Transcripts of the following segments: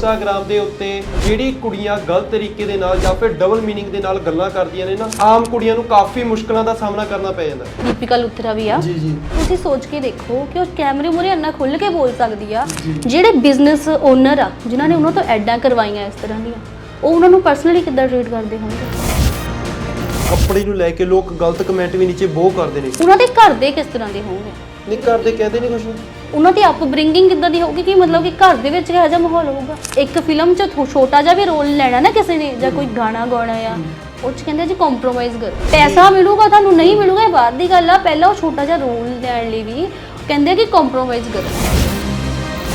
Instagram ਦੇ ਉੱਤੇ ਜਿਹੜੀ ਕੁੜੀਆਂ ਗਲਤ ਤਰੀਕੇ ਦੇ ਨਾਲ ਜਾਂ ਫਿਰ ਡਬਲ ਮੀਨਿੰਗ ਦੇ ਨਾਲ ਗੱਲਾਂ ਕਰਦੀਆਂ ਨੇ ਨਾ ਆਮ ਕੁੜੀਆਂ ਨੂੰ ਕਾਫੀ ਮੁਸ਼ਕਲਾਂ ਦਾ ਸਾਹਮਣਾ ਕਰਨਾ ਪੈ ਜਾਂਦਾ। ਦੀਪਿਕਾ ਲੁਥਰਾ ਵੀ ਆ। ਜੀ ਜੀ। ਤੁਸੀਂ ਸੋਚ ਕੇ ਦੇਖੋ ਕਿ ਉਹ ਕੈਮਰੇ ਮੂਹਰੇ ਇੰਨਾ ਖੁੱਲ ਕੇ ਬੋਲ ਸਕਦੀ ਆ। ਜਿਹੜੇ ਬਿਜ਼ਨਸ ਓਨਰ ਆ ਜਿਨ੍ਹਾਂ ਨੇ ਉਹਨਾਂ ਤੋਂ ਐਡਾਂ ਕਰਵਾਈਆਂ ਇਸ ਤਰ੍ਹਾਂ ਦੀਆਂ ਉਹ ਉਹਨਾਂ ਨੂੰ ਪਰਸਨਲੀ ਕਿੱਦਾਂ ਟ੍ਰੀਟ ਕਰਦੇ ਹੋਣਗੇ? ਕੱਪੜੇ ਨੂੰ ਲੈ ਕੇ ਲੋਕ ਗਲਤ ਕਮੈਂਟ ਵੀ ਨੀਚੇ ਬਹੁਤ ਕਰਦੇ ਨੇ। ਉਹਨਾਂ ਦੇ ਘਰ ਦੇ ਕਿਸ ਤਰ੍ਹਾਂ ਦੇ ਹੋਣਗੇ? ਨਹੀਂ ਕਰਦੇ ਕਹਿੰਦੇ ਨਹੀਂ ਕੁਝ ਉਹਨਾਂ ਦੀ ਅਪਬ੍ਰਿੰਗਿੰਗ ਕਿੱਦਾਂ ਦੀ ਹੋਊਗੀ? ਕਿ ਮਤਲਬ ਕਿ ਘਰ ਦੇ ਵਿੱਚ ਕਿਹੋ ਜਿਹਾ ਮਾਹੌਲ ਹੋਊਗਾ? ਇੱਕ ਫਿਲਮ 'ਚ ਥੋ- ਛੋਟਾ ਜਿਹਾ ਵੀ ਰੋਲ ਲੈਣਾ ਨਾ ਕਿਸੇ ਨੇ ਜਾਂ ਕੋਈ ਗਾਣਾ ਗਾਉਣਾ ਆ ਉਹ 'ਚ ਕਹਿੰਦੇ ਜੀ ਕੰਪਰੋਮਾਈਜ਼ ਕਰੋ। ਪੈਸਾ ਮਿਲੂਗਾ ਤੁਹਾਨੂੰ ਨਹੀਂ ਮਿਲੂਗਾ ਇਹ ਬਾਅਦ ਦੀ ਗੱਲ ਆ। ਪਹਿਲਾਂ ਉਹ ਛੋਟਾ ਜਿਹਾ ਰੋਲ ਲੈਣ ਲਈ ਵੀ ਕਹਿੰਦੇ ਕਿ ਕੰਪਰੋਮਾਈਜ਼ ਕਰੋ।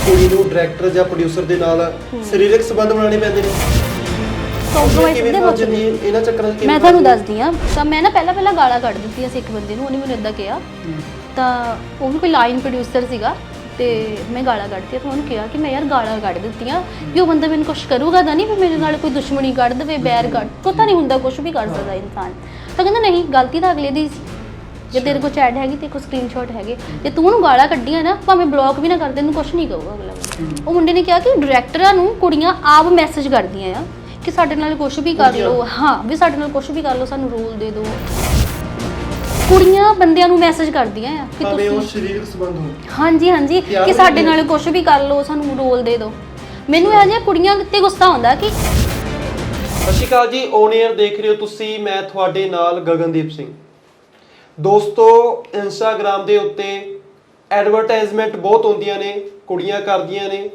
ਕੁੜੀ ਨੂੰ ਡਾਇਰੈਕਟਰ ਜਾਂ ਪ੍ਰੋਡਿਊਸਰ ਦੇ ਨਾਲ ਸਰੀਰਕ ਸੰਬੰਧ ਬਣਾਉਣੇ ਪੈਂਦੇ ਨੇ। ਕੰਪਰੋਮਾਈਜ਼ ਕਿਵੇਂ ਦੇ ਪਹੁੰਚ ਜਾਂਦੀ ਹੈ? ਇਹਨਾਂ ਚੱਕਰਾਂ 'ਚ ਕਿਵੇਂ ਮੈਂ ਤੁਹਾਨੂੰ ਦੱਸਦੀ ਆ ਤਾਂ ਮੈਂ ਨਾ ਪਹਿਲਾਂ ਪਹਿਲਾਂ ਗਾਲਾਂ ਕੱਢ ਦਿੱਤੀਆਂ ਸੀ ਇੱਕ ਬੰਦੇ ਨੂੰ ਉਹਨੇ ਮੈਨੂੰ ਇਦਾਂ ਕਿਹਾ। ਤਾਂ ਉਹ ਵੀ ਕੋਈ ਲਾਈਨ ਪ੍ਰੋਡਿਊਸਰ ਸੀਗਾ ਤੇ ਮੈਂ ਗਾਲਾਂ ਕੱਢਤੀਆਂ ਤਾਂ ਉਹਨੂੰ ਕਿਹਾ ਕਿ ਮੈਂ ਯਾਰ ਗਾਲਾਂ ਕੱਢ ਦਿੱਤੀਆਂ। ਕਿ ਉਹ ਬੰਦਾ ਮੈਨੂੰ ਕੁਝ ਕਰੂਗਾ ਤਾਂ ਨਹੀਂ ਵੀ ਮੇਰੇ ਨਾਲ ਕੋਈ ਦੁਸ਼ਮਣੀ ਕੱਢ ਦੇਵੇ ਬੈਰ ਕੱਢ ਪਤਾ ਨਹੀਂ ਹੁੰਦਾ ਕੁਝ ਵੀ ਕਰ ਸਕਦਾ ਇਨਸਾਨ। ਤਾਂ ਕਹਿੰਦਾ ਨਹੀਂ ਗਲਤੀ ਤਾਂ ਅਗਲੇ ਦੀ ਸੀ। ਜੇ ਤੇਰੇ ਕੋਲ ਚੈਟ ਹੈਗੀ ਤੇ ਕੋਈ ਸਕਰੀਨਸ਼ਾਟ ਹੈਗੇ। ਜੇ ਤੂੰ ਉਹਨੂੰ ਗਾਲਾਂ ਕੱਢੀਆਂ ਨਾ ਭਾਵੇਂ ਬਲੌਕ ਵੀ ਨਾ ਕਰਦੇ ਤੈਨੂੰ ਕੁਝ ਨਹੀਂ ਕਹੂਗਾ ਅਗਲਾ ਉਹ ਮੁੰਡੇ ਨੇ ਕਿਹਾ ਕਿ ਡਾਇਰੈਕਟਰਾਂ ਨੂੰ ਕੁੜੀਆਂ ਆਪ ਮੈਸੇਜ ਕਰਦੀਆਂ ਆ ਕਿ ਸਾਡੇ ਨਾਲ ਕੁਝ ਵੀ ਕਰ? ਲਓ। ਹਾਂ ਵੀ ਸਾਡੇ ਨਾਲ ਕੁਝ ਵੀ ਕਰ ਲਓ ਸਾਨੂੰ ਰੋਲ ਦੇ ਦਿਓ। ਕੁੜੀਆਂ ਬੰਦਿਆਂ ਨੂੰ ਮੈਸੇਜ ਕਰਦੀਆਂ ਆ ਕਿ ਭਾਵੇਂ ਉਹ ਤੁਸੀਂ ਸਰੀਰਕ ਸੰਬੰਧ ਹੋਣ। ਹਾਂਜੀ ਹਾਂਜੀ ਪਿਆਰ ਕਿ ਸਾਡੇ ਨਾਲ ਕੁਝ ਵੀ ਕਰ ਲਓ ਸਾਨੂੰ ਰੋਲ ਦੇ ਦਿਓ। ਮੈਨੂੰ ਇਹ ਜਿਹੀਆਂ ਕੁੜੀਆਂ ਤੇ ਗੁੱਸਾ ਆਉਂਦਾ ਕਿ ਸਤਿ ਸ਼੍ਰੀ ਅਕਾਲ ਜੀ ਔਨ 에ਅਰ ਦੇਖ ਰਹੇ ਹੋ ਤੁਸੀਂ ਮੈਂ ਤੁਹਾਡੇ ਨਾਲ ਗਗਨਦੀਪ ਸਿੰਘ। ਦੋਸਤੋ ਇੰਸਟਾਗ੍ਰam ਦੇ ਉੱਤੇ ਐਡਵਰਟਾਈਜ਼ਮੈਂਟ ਬਹੁਤ ਹੁੰਦੀਆਂ ਨੇ ਕੁੜੀਆਂ ਕਰਦੀਆਂ ਨੇ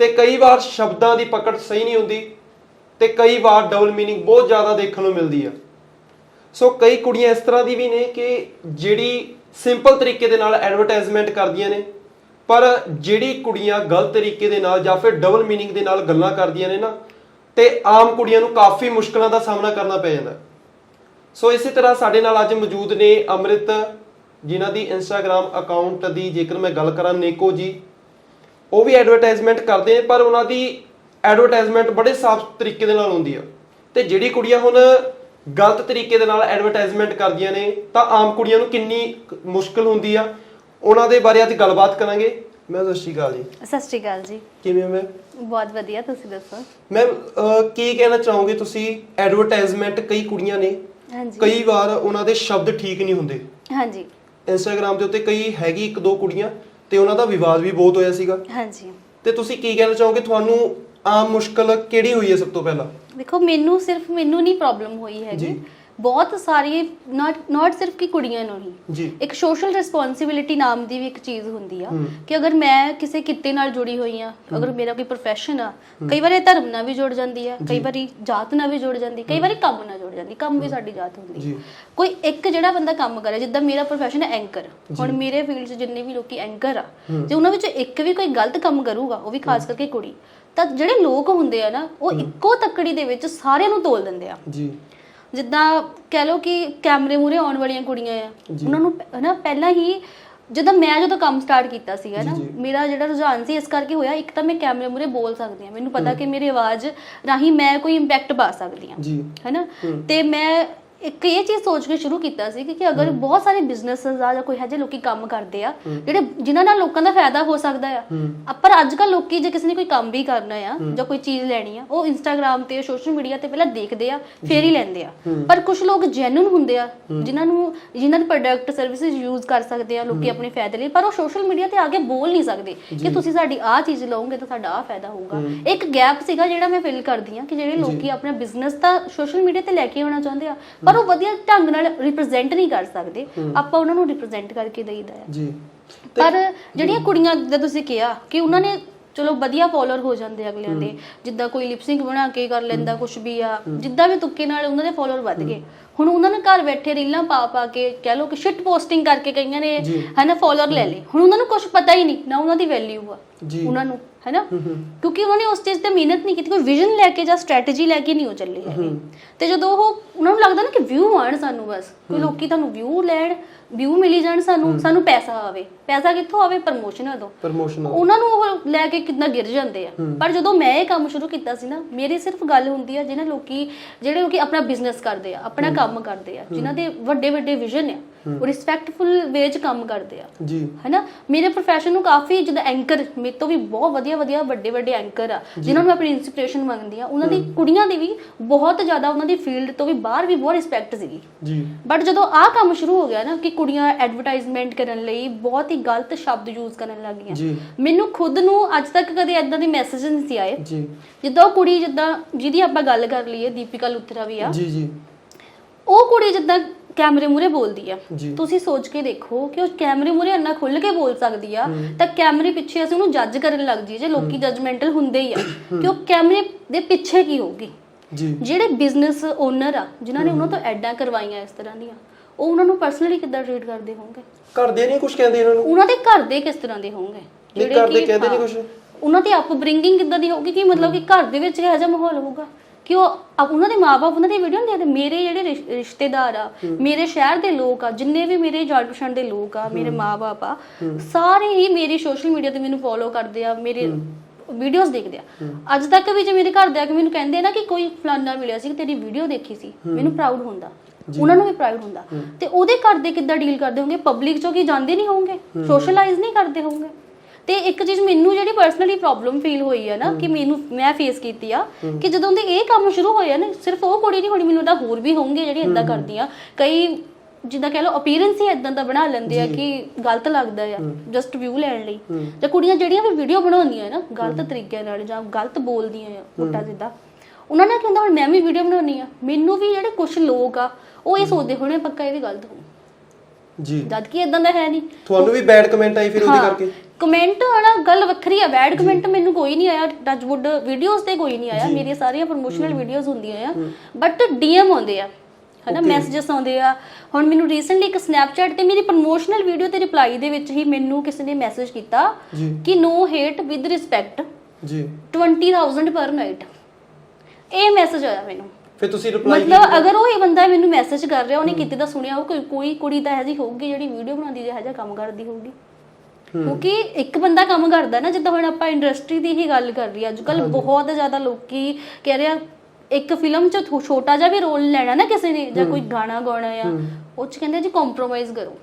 ਤੇ ਕਈ ਵਾਰ ਸ਼ਬਦਾਂ ਦੀ ਪਕੜ ਸਹੀ ਨਹੀਂ ਹੁੰਦੀ ਤੇ ਕਈ ਵਾਰ ਡਬਲ ਮੀਨਿੰਗ ਬਹੁਤ ਜ਼ਿਆਦਾ ਦੇਖਣ ਨੂੰ ਮਿਲਦੀ ਆ। ਸੋ ਕਈ ਕੁੜੀਆਂ ਇਸ ਤਰ੍ਹਾਂ ਦੀ ਵੀ ਨੇ ਕਿ ਜਿਹੜੀ ਸਿੰਪਲ ਤਰੀਕੇ ਦੇ ਨਾਲ ਐਡਵਰਟਾਈਜ਼ਮੈਂਟ ਕਰਦੀਆਂ ਨੇ, ਪਰ ਜਿਹੜੀ ਕੁੜੀਆਂ ਗਲਤ ਤਰੀਕੇ ਦੇ ਨਾਲ ਜਾਂ ਫਿਰ ਡਬਲ ਮੀਨਿੰਗ ਦੇ ਨਾਲ ਗੱਲਾਂ ਕਰਦੀਆਂ ਨੇ ਨਾ, ਤੇ ਆਮ ਕੁੜੀਆਂ ਨੂੰ ਕਾਫੀ ਮੁਸ਼ਕਲਾਂ ਦਾ ਸਾਹਮਣਾ ਕਰਨਾ ਪੈ ਜਾਂਦਾ। ਸੋ ਇਸੇ ਤਰ੍ਹਾਂ ਸਾਡੇ ਨਾਲ ਅੱਜ ਮੌਜੂਦ ਨੇ ਅੰਮ੍ਰਿਤ, ਜਿਨ੍ਹਾਂ ਦੀ ਇੰਸਟਾਗ੍ਰam ਅਕਾਊਂਟ ਦੀ ਜੇਕਰ ਮੈਂ ਗੱਲ ਕਰਾਂ, ਨੇਕੋ ਜੀ। ਉਹ ਵੀ ਐਡਵਰਟਾਈਜ਼ਮੈਂਟ ਕਰਦੇ ਨੇ, ਪਰ ਉਹਨਾਂ ਦੀ ਐਡਵਰਟਾਈਜ਼ਮੈਂਟ ਬੜੇ ਸਾਫ਼ ਤਰੀਕੇ ਦੇ ਨਾਲ ਹੁੰਦੀ ਆ। ਤੇ ਜਿਹੜੀ ਕੁੜੀਆਂ ਹੁਣ ਗਲਤ ਤਰੀਕੇ ਦੇ ਨਾਲ ਐਡਵਰਟਾਈਜ਼ਮੈਂਟ ਕਰਦੀਆਂ ਨੇ ਤਾਂ ਆਮ ਕੁੜੀਆਂ ਨੂੰ ਕਿੰਨੀ ਮੁਸ਼ਕਲ ਹੁੰਦੀ ਆ? ਉਹਨਾਂ ਦੇ ਬਾਰੇ ਅੱਜ ਗੱਲਬਾਤ ਕਰਾਂਗੇ। ਮੈਂ ਸਤਿ ਸ਼੍ਰੀ ਅਕਾਲ ਜੀ। ਸਤਿ ਸ਼੍ਰੀ ਅਕਾਲ ਜੀ। ਕਿਵੇਂ ਮੈਂ ਬਹੁਤ ਵਧੀਆ ਤੁਸੀਂ ਦੱਸੋ? ਮੈਮ ਕੀ ਕਹਿਣਾ ਚਾਹੋਗੇ ਤੁਸੀਂ? ਐਡਵਰਟਾਈਜ਼ਮੈਂਟ ਕਈ ਕੁੜੀਆਂ ਨੇ ਹਾਂਜੀ। ਕਈ ਵਾਰ ਉਹਨਾਂ ਦੇ ਸ਼ਬਦ ਠੀਕ ਨਹੀਂ ਹੁੰਦੇ। ਹਾਂਜੀ। ਇੰਸਟਾਗ੍ਰam ਦੇ ਉੱਤੇ ਕਈ ਹੈਗੀ ਇੱਕ ਦੋ ਕੁੜੀਆਂ ਤੇ ਉਹਨਾਂ ਦਾ ਵਿਵਾਦ ਵੀ ਬਹੁਤ ਹੋਇਆ ਸੀਗਾ। ਹਾਂਜੀ। ਤੇ ਤੁਸੀਂ ਕੀ ਕਹਿਣਾ ਚਾਹੋਗੇ? ਤੁਹਾਨੂੰ ਆਮ ਮੁਸ਼ਕਲ ਕਿਹੜੀ ਹੋਈ ਹੈ ਸਭ ਤੋਂ ਪਹਿਲਾਂ? ਦੇਖੋ ਮੈਨੂੰ ਸਿਰਫ ਮੈਨੂੰ ਨਹੀਂ ਪ੍ਰੋਬਲਮ ਹੋਈ ਹੈਗੀ। ਜੀ। ਬਹੁਤ ਸਾਰੀ ਨਾਟ ਨਾਟ ਸਿਰਫ ਕਿ ਕੁੜੀਆਂ ਨੂੰ ਹੀ। ਜੀ। ਇੱਕ ਸੋਸ਼ਲ ਰਿਸਪੌਂਸਿਬਿਲਿਟੀ ਨਾਮ ਦੀ ਵੀ ਇੱਕ ਚੀਜ਼ ਹੁੰਦੀ ਆ ਹਮ। ਕਿ ਅਗਰ ਮੈਂ ਕਿਸੇ ਕਿੱਤੇ ਨਾਲ ਜੁੜੀ ਹੋਈ ਆ ਅਗਰ ਮੇਰਾ ਕੋਈ profession ਆ ਕਈ ਵਾਰੀ ਇਹ ਧਰਮ ਨਾਲ ਵੀ ਜੁੜ ਜਾਂਦੀ ਆ ਕਈ ਵਾਰੀ ਜਾਤ ਨਾਲ ਵੀ ਜੁੜ ਜਾਂਦੀ ਕਈ ਵਾਰੀ ਕੰਮ ਨਾਲ ਜੁੜ ਜਾਂਦੀ ਕੰਮ ਵੀ ਸਾਡੀ ਜਾਤ ਹੁੰਦੀ। ਜੀ। ਕੋਈ ਇੱਕ ਜਿਹੜਾ ਬੰਦਾ ਕੰਮ ਕਰੇ ਜਿੱਦਾਂ ਮੇਰਾ profession ਹੈ ਐਂਕਰ ਹੁਣ ਮੇਰੇ ਫੀਲਡ 'ਚ ਜਿੰਨੇ ਵੀ ਲੋਕੀ ਐਂਕਰ ਆ ਜੇ ਉਹਨਾਂ ਵਿੱਚੋਂ ਇੱਕ ਵੀ ਕੋਈ ਗਲਤ ਕੰਮ ਕਰੂਗਾ ਉਹ ਵੀ ਖਾਸ ਕਰਕੇ ਕੁੜੀ। ਤਾਂ ਜਿਹੜੇ ਲੋਕ ਹੁੰਦੇ ਆ ਨਾ ਉਹ ਇੱਕੋ ਤੱਕੜੀ ਦੇ ਵਿੱਚ ਸਾਰਿਆਂ ਨੂੰ ਤੋਲ ਦਿੰਦੇ ਆ। ਜੀ। ਜਿੱਦਾਂ ਕਹਿ ਲਓ ਕਿ ਕੈਮਰੇ ਮੂਰੇ ਆਉਣ ਵਾਲੀਆਂ ਕੁੜੀਆਂ ਆ। ਉਹਨਾਂ ਨੂੰ ਹਨਾ ਪਹਿਲਾਂ ਹੀ ਜਦੋਂ ਮੈਂ ਜਦੋਂ ਕੰਮ ਸਟਾਰਟ ਕੀਤਾ ਸੀਗਾ ਨਾ। ਮੇਰਾ ਜਿਹੜਾ ਰੁਝਾਨ ਸੀ ਇਸ ਕਰਕੇ ਹੋਇਆ ਇੱਕ ਤਾਂ ਮੈਂ ਕੈਮਰੇ ਮੂਰੇ ਬੋਲ ਸਕਦੀ ਹਾਂ। ਮੈਨੂੰ ਪਤਾ ਕਿ ਮੇਰੀ ਆਵਾਜ਼ ਰਾਹੀਂ ਮੈਂ ਕੋਈ ਇੰਪੈਕਟ ਪਾ ਸਕਦੀ ਹਾਂ। ਜੀ। ਹੈਨਾ। ਤੇ ਮੈਂ ਇੱਕ ਇਹ ਚੀਜ਼ ਸੋਚ ਕੇ ਸ਼ੁਰੂ ਕੀਤਾ ਸੀ ਕਿ ਅਗਰ ਬਹੁਤ ਸਾਰੇ ਬਿਜ਼ਨੈਸਸ ਆ ਜਾਂ ਕੋਈ ਹੈ ਜੇ ਲੋਕੀ ਕੰਮ ਕਰਦੇ ਆ ਜਿਹੜੇ ਜਿਨ੍ਹਾਂ ਨਾਲ ਲੋਕਾਂ ਦਾ ਫਾਇਦਾ ਹੋ ਸਕਦਾ ਆ। ਪਰ ਅੱਜ ਕੱਲ ਲੋਕੀ ਜੇ ਕਿਸੇ ਨੇ ਕੋਈ ਕੰਮ ਵੀ ਕਰਨਾ ਆ ਜਾਂ ਕੋਈ ਚੀਜ਼ ਲੈਣੀ ਆ ਉਹ ਇੰਸਟਾਗ੍ਰam ਤੇ ਸੋਸ਼ਲ ਮੀਡੀਆ ਤੇ ਪਹਿਲਾਂ ਦੇਖਦੇ ਆ ਫੇਰ ਹੀ ਲੈਂਦੇ ਆ। ਪਰ ਕੁਝ ਲੋਕ ਜੈਨੂਨ ਹੁੰਦੇ ਆ ਜਿਨ੍ਹਾਂ ਨੂੰ ਜਿਨ੍ਹਾਂ ਦੇ ਪ੍ਰੋਡਕਟ ਸਰਵਿਸਿਜ਼ ਯੂਜ਼ ਕਰ ਸਕਦੇ ਆ ਲੋਕੀ ਆਪਣੇ ਫਾਇਦੇ ਲਈ ਪਰ ਉਹ ਸੋਸ਼ਲ ਮੀਡੀਆ ਤੇ ਆ ਕੇ ਬੋਲ ਨਹੀਂ ਸਕਦੇ ਕਿ ਤੁਸੀਂ ਸਾਡੀ ਆਹ ਚੀਜ਼ ਲਓਗੇ ਤਾਂ ਸਾਡਾ ਆਹ ਫਾਇਦਾ ਹੋਊਗਾ। ਇੱਕ ਗੈਪ ਸੀਗਾ ਜਿਹੜਾ ਮੈਂ ਫਿਲ ਕਰਦੀ ਆ ਕਿ ਜਿਹੜੇ ਲੋਕੀ ਆਪਣਾ ਬਿਜ਼ਨਸ ਤਾਂ ਸੋਸ਼ਲ ਮੀਡੀਆ ਤੇ ਲੈ ਕੇ ਆਉਣਾ ਚਾਹੁੰਦੇ ਆ ਪਰ ਉਹ ਵਧੀਆ ਢੰਗ ਨਾਲ ਰਿਪਰੈਜ਼ੈਂਟ ਨਹੀਂ ਕਰ ਸਕਦੇ। ਆਪਾਂ ਉਹਨਾਂ ਨੂੰ ਰਿਪਰੈਜ਼ੈਂਟ ਕਰਕੇ ਦੇਈਦਾ ਆ। ਜੀ। ਪਰ ਜਿਹੜੀਆਂ ਕੁੜੀਆਂ ਜਿੱਦਾਂ ਤੁਸੀਂ ਕਿਹਾ ਕਿ ਉਹਨਾਂ ਨੇ ਚਲੋ ਵਧੀਆ ਫੋਲੋਅਰ ਹੋ ਜਾਂਦੇ ਅਗਲਿਆਂ ਦੇ। ਜਿੱਦਾਂ ਕੋਈ ਲਿਪਸਿੰਗ ਬਣਾ ਕੇ ਕਰ ਲੈਂਦਾ ਕੁਝ ਵੀ ਆ ਜਿੱਦਾਂ ਵੀ ਤੁੱਕੇ ਨਾਲ ਉਹਨਾਂ ਦੇ ਫੋਲੋਅਰ ਵੱਧ ਗਏ। ਹੁਣ ਉਹਨਾਂ ਨੇ ਘਰ ਬੈਠੇ ਰੀਲਾਂ ਪਾ ਪਾ ਕੇ ਕਹਿ ਲਓ ਕਿ ਸ਼ਿਟ ਪੋਸਟਿੰਗ ਕਰਕੇ ਕਈਆਂ ਨੇ। ਹਨਾ ਫੋਲੋਅਰ ਲੈ ਲਏ। ਹੁਣ ਉਹਨਾਂ ਨੂੰ ਕੁਝ ਪਤਾ ਹੀ ਨਹੀਂ ਨਾ ਉਹਨਾਂ ਦੀ ਵੈਲਿਊ ਆ। ਉਹਨਾਂ ਨੂੰ। ਹੈਨਾ। ਕਿਉਂਕਿ ਉਹਨਾਂ ਨੇ ਉਸ ਚੀਜ਼ ਤੇ ਮਿਹਨਤ ਨਹੀਂ ਕੀਤੀ ਕੋਈ ਵਿਜ਼ਨ ਲੈ ਕੇ ਜਾਂ ਸਟ੍ਰੈਟਜੀ ਲੈ ਕੇ ਨਹੀਂ ਉਹ ਚੱਲੇ ਹੈਗੇ। ਤੇ ਜਦੋਂ ਉਹ ਉਹਨਾਂ ਨੂੰ ਲੱਗਦਾ ਨਾ ਕਿ ਵਿਊ ਆਣ ਸਾਨੂੰ ਬਸ ਕੋਈ ਲੋਕੀ ਤੁਹਾਨੂੰ ਵਿਊ ਲੈਣ ਵਿਊ ਮਿਲੀ ਜਾਣ ਸਾਨੂੰ ਸਾਨੂੰ ਪੈਸਾ ਆਵੇ। ਪੈਸਾ ਕਿੱਥੋਂ ਆਵੇ? ਪ੍ਰਮੋਸ਼ਨਾਂ ਤੋਂ ਪ੍ਰਮੋਸ਼ਨ ਉਹਨਾਂ ਨੂੰ ਉਹ ਲੈ ਕੇ ਕਿੰਨਾ ਗਿਰ ਜਾਂਦੇ ਆ। ਪਰ ਜਦੋਂ ਮੈਂ ਇਹ ਕੰਮ ਸ਼ੁਰੂ ਕੀਤਾ ਸੀ ਨਾ ਮੇਰੀ ਸਿਰਫ ਗੱਲ ਹੁੰਦੀ ਆ ਜਿਹਨਾਂ ਲੋਕੀ ਜਿਹੜੇ ਲੋਕੀ ਆਪਣਾ ਬਿਜ਼ਨਸ ਕਰਦੇ ਆ ਆਪਣਾ ਕੰਮ ਕਰਦੇ ਆ ਜਿਨ੍ਹਾਂ ਦੇ ਵੱਡੇ ਵੱਡੇ ਵਿਜ਼ਨ ਆ। ਉਹ ਰਿਸਪੈਕਟਫੁਲ ਵੇ 'ਚ ਕੰਮ ਕਰਦੇ ਆ। ਜੀ। ਹੈਨਾ? ਮੇਰੇ profession ਨੂੰ ਕਾਫੀ ਜਿੱਦਾਂ ਐਂਕਰ ਮੇਰੇ ਤੋਂ ਵੀ ਬਹੁਤ ਵਧੀਆ ਵਧੀਆ ਵੱਡੇ ਵੱਡੇ ਐਂਕਰ ਆ। ਜਿਨ੍ਹਾਂ ਨੂੰ ਮੈਂ ਆਪਣੀ ਇਨਸਪੀਰੇਸ਼ਨ ਮੰਗਦੀ ਆ ਉਹਨਾਂ ਦੀ ਕੁੜੀਆਂ ਦੀ ਵੀ ਬਹੁਤ ਜ਼ਿਆਦਾ ਉਹਨਾਂ ਦੀ ਫੀਲਡ ਤੋਂ ਵੀ ਬਾਹਰ ਵੀ ਬਹੁਤ ਰਿਸਪੈਕਟ ਸੀਗੀ। ਜੀ। ਬਟ ਜਦੋਂ ਆਹ ਕੰਮ ਸ਼ੁਰੂ ਹੋ ਗਿਆ ਨਾ ਕਿ ਕੁੜੀਆਂ ਐਡਵਰਟਾਈਜ਼ਮੈਂਟ ਕਰਨ ਲਈ ਬਹੁਤ ਹੀ ਗਲਤ ਸ਼ਬਦ ਯੂਜ਼ ਕਰਨ ਲੱਗ ਗਈਆਂ ਮੈਨੂੰ ਖੁਦ ਨੂੰ ਅੱਜ ਤੱਕ ਕਦੇ ਐਦਾਂ ਦੇ ਮੈਸੇਜ ਨਹੀਂ ਸੀ ਆਏ। ਜੀ। ਜਿੱਦਾਂ ਕੁੜੀ ਜਿੱਦਾਂ ਜਿਹਦੀ ਆਪਾਂ ਗੱਲ ਕਰ ਲਈਏ ਦੀਪਿਕਾ ਲੁਥਰਾ ਵੀ ਆ। ਜੀ ਜੀ। ਉਹ ਕੁੜੀ ਜਿੱਦਾਂ ਕੈਮਰੇ ਮੂਰੇ ਬੋਲਦੀ ਆ। ਜੀ। ਤੁਸੀਂ ਸੋਚ ਕੇ ਦੇਖੋ ਕਿ ਉਹ ਕੈਮਰੇ ਮੂਰੇ ਇੰਨਾ ਖੁੱਲ ਕੇ ਬੋਲ ਸਕਦੀ ਆ ਤਾਂ ਕੈਮਰੇ ਪਿੱਛੇ ਅਸੀਂ ਉਹਨੂੰ ਜੱਜ ਕਰਨ ਲੱਗ ਜੀ ਜੇ ਲੋਕੀ ਜੱਜਮੈਂਟਲ ਹੁੰਦੇ ਹੀ ਆ ਕਿ ਉਹ ਕੈਮਰੇ ਦੇ ਪਿੱਛੇ ਕੀ ਹੋਊਗੀ? ਜੀ। ਜਿਹੜੇ ਬਿਜ਼ਨਸ ਓਨਰ ਆ ਜਿਨ੍ਹਾਂ ਨੇ ਉਹਨਾਂ ਤੋਂ ਐਡਾਂ ਕਰਵਾਈਆਂ ਇਸ ਤਰ੍ਹਾਂ ਦੀਆਂ ਉਹ ਉਹਨਾਂ ਨੂੰ ਪਰਸਨਲੀ ਕਿੱਦਾਂ ਟ੍ਰੀਟ ਕਰਦੇ ਹੋਣਗੇ? ਕਰਦੇ ਨਹੀਂ ਕੁਝ ਕਹਿੰਦੇ ਇਹਨਾਂ ਨੂੰ? ਉਹਨਾਂ ਦੇ ਘਰ ਦੇ ਕਿਸ ਤਰ੍ਹਾਂ ਦੇ ਹੋਣਗੇ? ਨਹੀਂ ਕਰਦੇ ਕਿ- ਕਹਿੰਦੇ ਨਹੀਂ ਕੁਝ ਉਹਨਾਂ ਦੀ ਅਪਬ੍ਰਿੰਗਿੰਗ ਕਿੱਦਾਂ ਦੀ ਹੋਊਗੀ? ਕਿ ਮਤਲਬ ਕਿ ਘਰ ਦੇ ਵਿੱਚ ਇਹੋ ਜਿਹਾ ਮਾਹੌਲ ਹੋਊਗਾ? ਕਿ ਉਹ ਅਪ- ਉਹਨਾਂ ਦੇ ਮਾਪੇ ਉਹਨਾਂ ਦੀ ਵੀਡੀਓ ਨਹੀਂ ਦੇਖਦੇ ਮੇਰੇ ਜਿਹੜੇ ਰਿਸ਼- ਰਿਸ਼ਤੇਦਾਰ ਆ ਮੇਰੇ ਸ਼ਹਿਰ ਦੇ ਲੋਕ ਆ ਜਿੰਨੇ ਵੀ ਮੇਰੇ ਜਾਣ ਪਛਾਣ ਦੇ ਲੋਕ ਆ ਮੇਰੇ ਮਾਪੇ ਆ ਸਾਰੇ ਹੀ ਮੇਰੀ ਸੋਸ਼ਲ ਮੀਡੀਆ ਤੇ ਮੈਨੂੰ ਫੋਲੋ ਕਰਦੇ ਆ ਮੇਰੇ ਵੀਡੀਓਜ਼ ਦੇਖਦੇ ਆ। ਅੱਜ ਤੱਕ ਵੀ ਜੇ ਮੇਰੇ ਘਰ ਦੇ ਆ ਕੇ ਮੈਨੂੰ ਕਹਿੰਦੇ ਆ ਨਾ ਕਿ ਕੋਈ ਫਲਾਨਾ ਮਿਲਿਆ ਸੀ ਕਿ ਤੇਰੀ ਵੀਡੀਓ ਦੇਖੀ ਸੀ ਮੈਨੂੰ ਪ੍ਰਾਊਡ ਹੁੰਦਾ। ਉਹਨਾਂ ਨੂੰ ਵੀ ਪ੍ਰਾਊਡ ਹੁੰਦਾ। ਤੇ ਉਹਦੇ ਘਰ ਦੇ ਕਿੱਦਾਂ ਡੀਲ ਕਰਦੇ ਹੋਣਗੇ? ਪਬਲਿਕ ਚੋਂ ਕੀ ਜਾਂਦੇ ਨਹੀਂ ਹੋਣਗੇ? ਸੋਸ਼ਲਾਈਜ਼ ਨਹੀਂ ਕਰਦੇ ਹੋਣਗੇ? ਤੇ ਇੱਕ ਚੀਜ਼ ਮੈਨੂੰ ਜਿਹੜੀ ਪਰਸਨਲੀ ਪ੍ਰੋਬਲਮ ਫੀਲ ਹੋਈ ਹੈ ਨਾ ਕਿ ਮੈਨੂੰ ਮੈਂ ਫੇਸ ਕੀਤੀ ਆ ਕਿ ਜਦੋਂ ਦੇ ਇਹ ਕੰਮ ਸ਼ੁਰੂ ਹੋਇਆ ਨਾ ਸਿਰਫ ਉਹ ਕੁੜੀ ਨਹੀਂ ਹੋਣੀ ਮੈਨੂੰ ਤਾਂ ਹੋਰ ਵੀ ਹੋਣਗੇ ਜਿਹੜੀ ਇਦਾਂ ਕਰਦੀਆਂ ਕਈ ਜਿੱਦਾਂ ਕਹਿ ਲਓ ਅਪੀਅਰੈਂਸ ਹੀ ਇਦਾਂ ਦਾ ਬਣਾ ਲੈਂਦੇ ਆ ਕਿ ਗਲਤ ਲੱਗਦਾ ਆ ਜਸਟ ਵਿਊ ਲੈਣ ਲਈ। ਜਾਂ ਕੁੜੀਆਂ ਜਿਹੜੀਆਂ ਵੀ ਵੀਡੀਓ ਬਣਾਉਂਦੀਆਂ ਨਾ ਗਲਤ ਤਰੀਕੇ ਨਾਲ ਜਾਂ ਗਲਤ ਬੋਲਦੀਆਂ ਆ ਮੋਟਾ ਜਿੱਦਾਂ ਉਹਨਾਂ ਨੇ ਕੀ ਹੁੰਦਾ ਹੁਣ ਮੈਂ ਵੀ ਵੀਡੀਓ ਬਣਾਉਣੀ ਆ ਮੈਨੂੰ ਵੀ ਜਿਹੜੇ ਕੁਝ ਲੋਕ ਆ ਉਹ ਇਹ ਸੋਚਦੇ ਹੋਣੇ ਪੱਕਾ ਇਹ ਵੀ ਗਲਤ ਹੋਊ। ਜੀ। ਜਦ ਕਿ ਇਦਾਂ ਦਾ ਹੈ ਨਹੀਂ। ਤੁਹਾਨੂੰ ਵੀ ਬੈਡ ਕਮੈਂਟ ਆਈ ਫਿਰ ਉਹਦੇ ਕਰਕੇ? ਕਮੈਂਟ ਆਣਾ ਗੱਲ ਵੱਖਰੀ ਆ। ਬੈਡ ਕਮੈਂਟ ਮੈਨੂੰ ਕੋਈ ਨਹੀਂ ਆਇਆ। ਟੱਚਵੁੱਡ ਵੀਡੀਓਜ਼ ਤੇ ਕੋਈ ਨਹੀਂ ਆਇਆ। ਮੇਰੀਆਂ ਸਾਰੀਆਂ ਪ੍ਰੋਮੋਸ਼ਨਲ ਵੀਡੀਓਜ਼ ਹੁੰਦੀਆਂ ਆ। ਬਟ ਡੀਐਮ ਆਉਂਦੇ ਆ। ਹਨਾ ਮੈਸੇजेस ਆਉਂਦੇ ਆ। ਹੁਣ ਮੈਨੂੰ ਰੀਸੈਂਟਲੀ ਇੱਕ ਸਨੈਪਚੈਟ ਤੇ ਮੇਰੀ ਪ੍ਰੋਮੋਸ਼ਨਲ ਵੀਡੀਓ ਤੇ ਰਿਪਲਾਈ ਦੇ ਵਿੱਚ ਹੀ ਮੈਨੂੰ ਕਿਸੇ ਨੇ ਮੈਸੇਜ ਕੀਤਾ ਕਿ ਨੋ ਹੇਟ ਵਿਦ ਰਿਸਪੈਕਟ ਜੀ। 20000 ਪਰ ਨਾਈਟ ਇਹ ਮੈਸੇਜ ਆਇਆ ਮੈਨੂੰ। ਫਿਰ ਤੁਸੀਂ ਰਿਪਲਾਈ ਮਤਲਬ ਅਗਰ ਉਹ ਇਹ ਬੰਦਾ ਮੈਨੂੰ ਮੈਸੇਜ ਕਰ ਰਿਹਾ ਉਹਨੇ ਕਿਤੇ ਦਾ ਸੁਣਿਆ ਉਹ ਕੋਈ ਕੁੜੀ ਤਾਂ ਇਹੋ ਜਿਹੀ ਹੋਊਗੀ ਜਿਹੜੀ ਵੀਡੀਓ ਬਣਾਉਂਦੀ ਜਿਹੋ ਜਿਹਾ ਕੰਮ ਕਰਦੀ ਹੋਊਗੀ? ਕਿਉਂਕਿ ਇੱਕ ਬੰਦਾ ਕੰਮ ਕਰਦਾ ਨਾ ਜਿੱਦਾਂ ਹੁਣ ਆਪਾਂ ਇੰਡਸਟਰੀ ਦੀ ਹੀ ਗੱਲ ਕਰ ਰਹੀ ਅੱਜ ਕੱਲ ਬਹੁਤ ਜ਼ਿਆਦਾ ਲੋਕੀ ਕਹਿ ਰਹੇ ਆ ਇੱਕ ਫਿਲਮ 'ਚ ਛੋਟਾ ਜਿਹਾ ਵੀ ਰੋਲ ਲੈਣਾ ਨਾ ਕਿਸੇ ਨੇ ਜਾਂ ਕੋਈ ਗਾਣਾ ਗਾਉਣਾ ਆ ਉਹ 'ਚ ਕਹਿੰਦੇ ਜੀ ਕੰਪਰੋਮਾਈਜ਼ ਕਰੋ।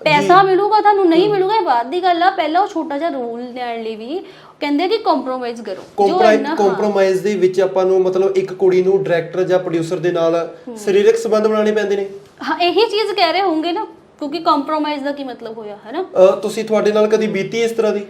ਪੈਸਾ ਮਿਲੂਗਾ ਤੁਹਾਨੂੰ ਨਹੀਂ ਮਿਲੂਗਾ ਇਹ ਬਾਤ ਦੀ ਗੱਲ ਆ ਪਹਿਲਾਂ ਉਹ ਛੋਟਾ ਜਿਹਾ ਰੋਲ ਲੈਣ ਲਈ ਵੀ ਕਹਿੰਦੇ ਕਿ ਕੰਪਰੋਮਾਈਜ਼ ਕਰੋ। ਜੋ ਇੰਨਾ ਹਾਂ। ਕੰਪਰੋਮਾਈਜ਼ ਦੇ ਵਿੱਚ ਆਪਾਂ ਨੂੰ ਮਤਲਬ ਇੱਕ ਕੁੜੀ ਨੂੰ ਡਾਇਰੈਕਟਰ ਜਾਂ ਪ੍ਰੋਡਿਊਸਰ ਦੇ ਨਾਲ ਸਰੀਰਕ ਸੰਬੰਧ ਬਣਾਉਣੇ ਪੈਂਦੇ ਨੇ। ਹਾਂ ਇਹੀ ਚੀਜ਼ ਕਹਿ ਰਹੇ ਹੋਣਗੇ ਨਾ ਕਿਉਂਕਿ ਕੰਪਰੋਮਾਈਜ਼ ਦਾ ਕੀ ਮਤਲਬ ਹੋਇਆ ਹੈ ਨਾ ਅਹ ਤੁਸੀਂ ਤੁਹਾਡੇ ਨਾਲ ਕਦੀ ਬੀਤੀ ਇਸ ਤਰ੍ਹਾਂ ਦੀ?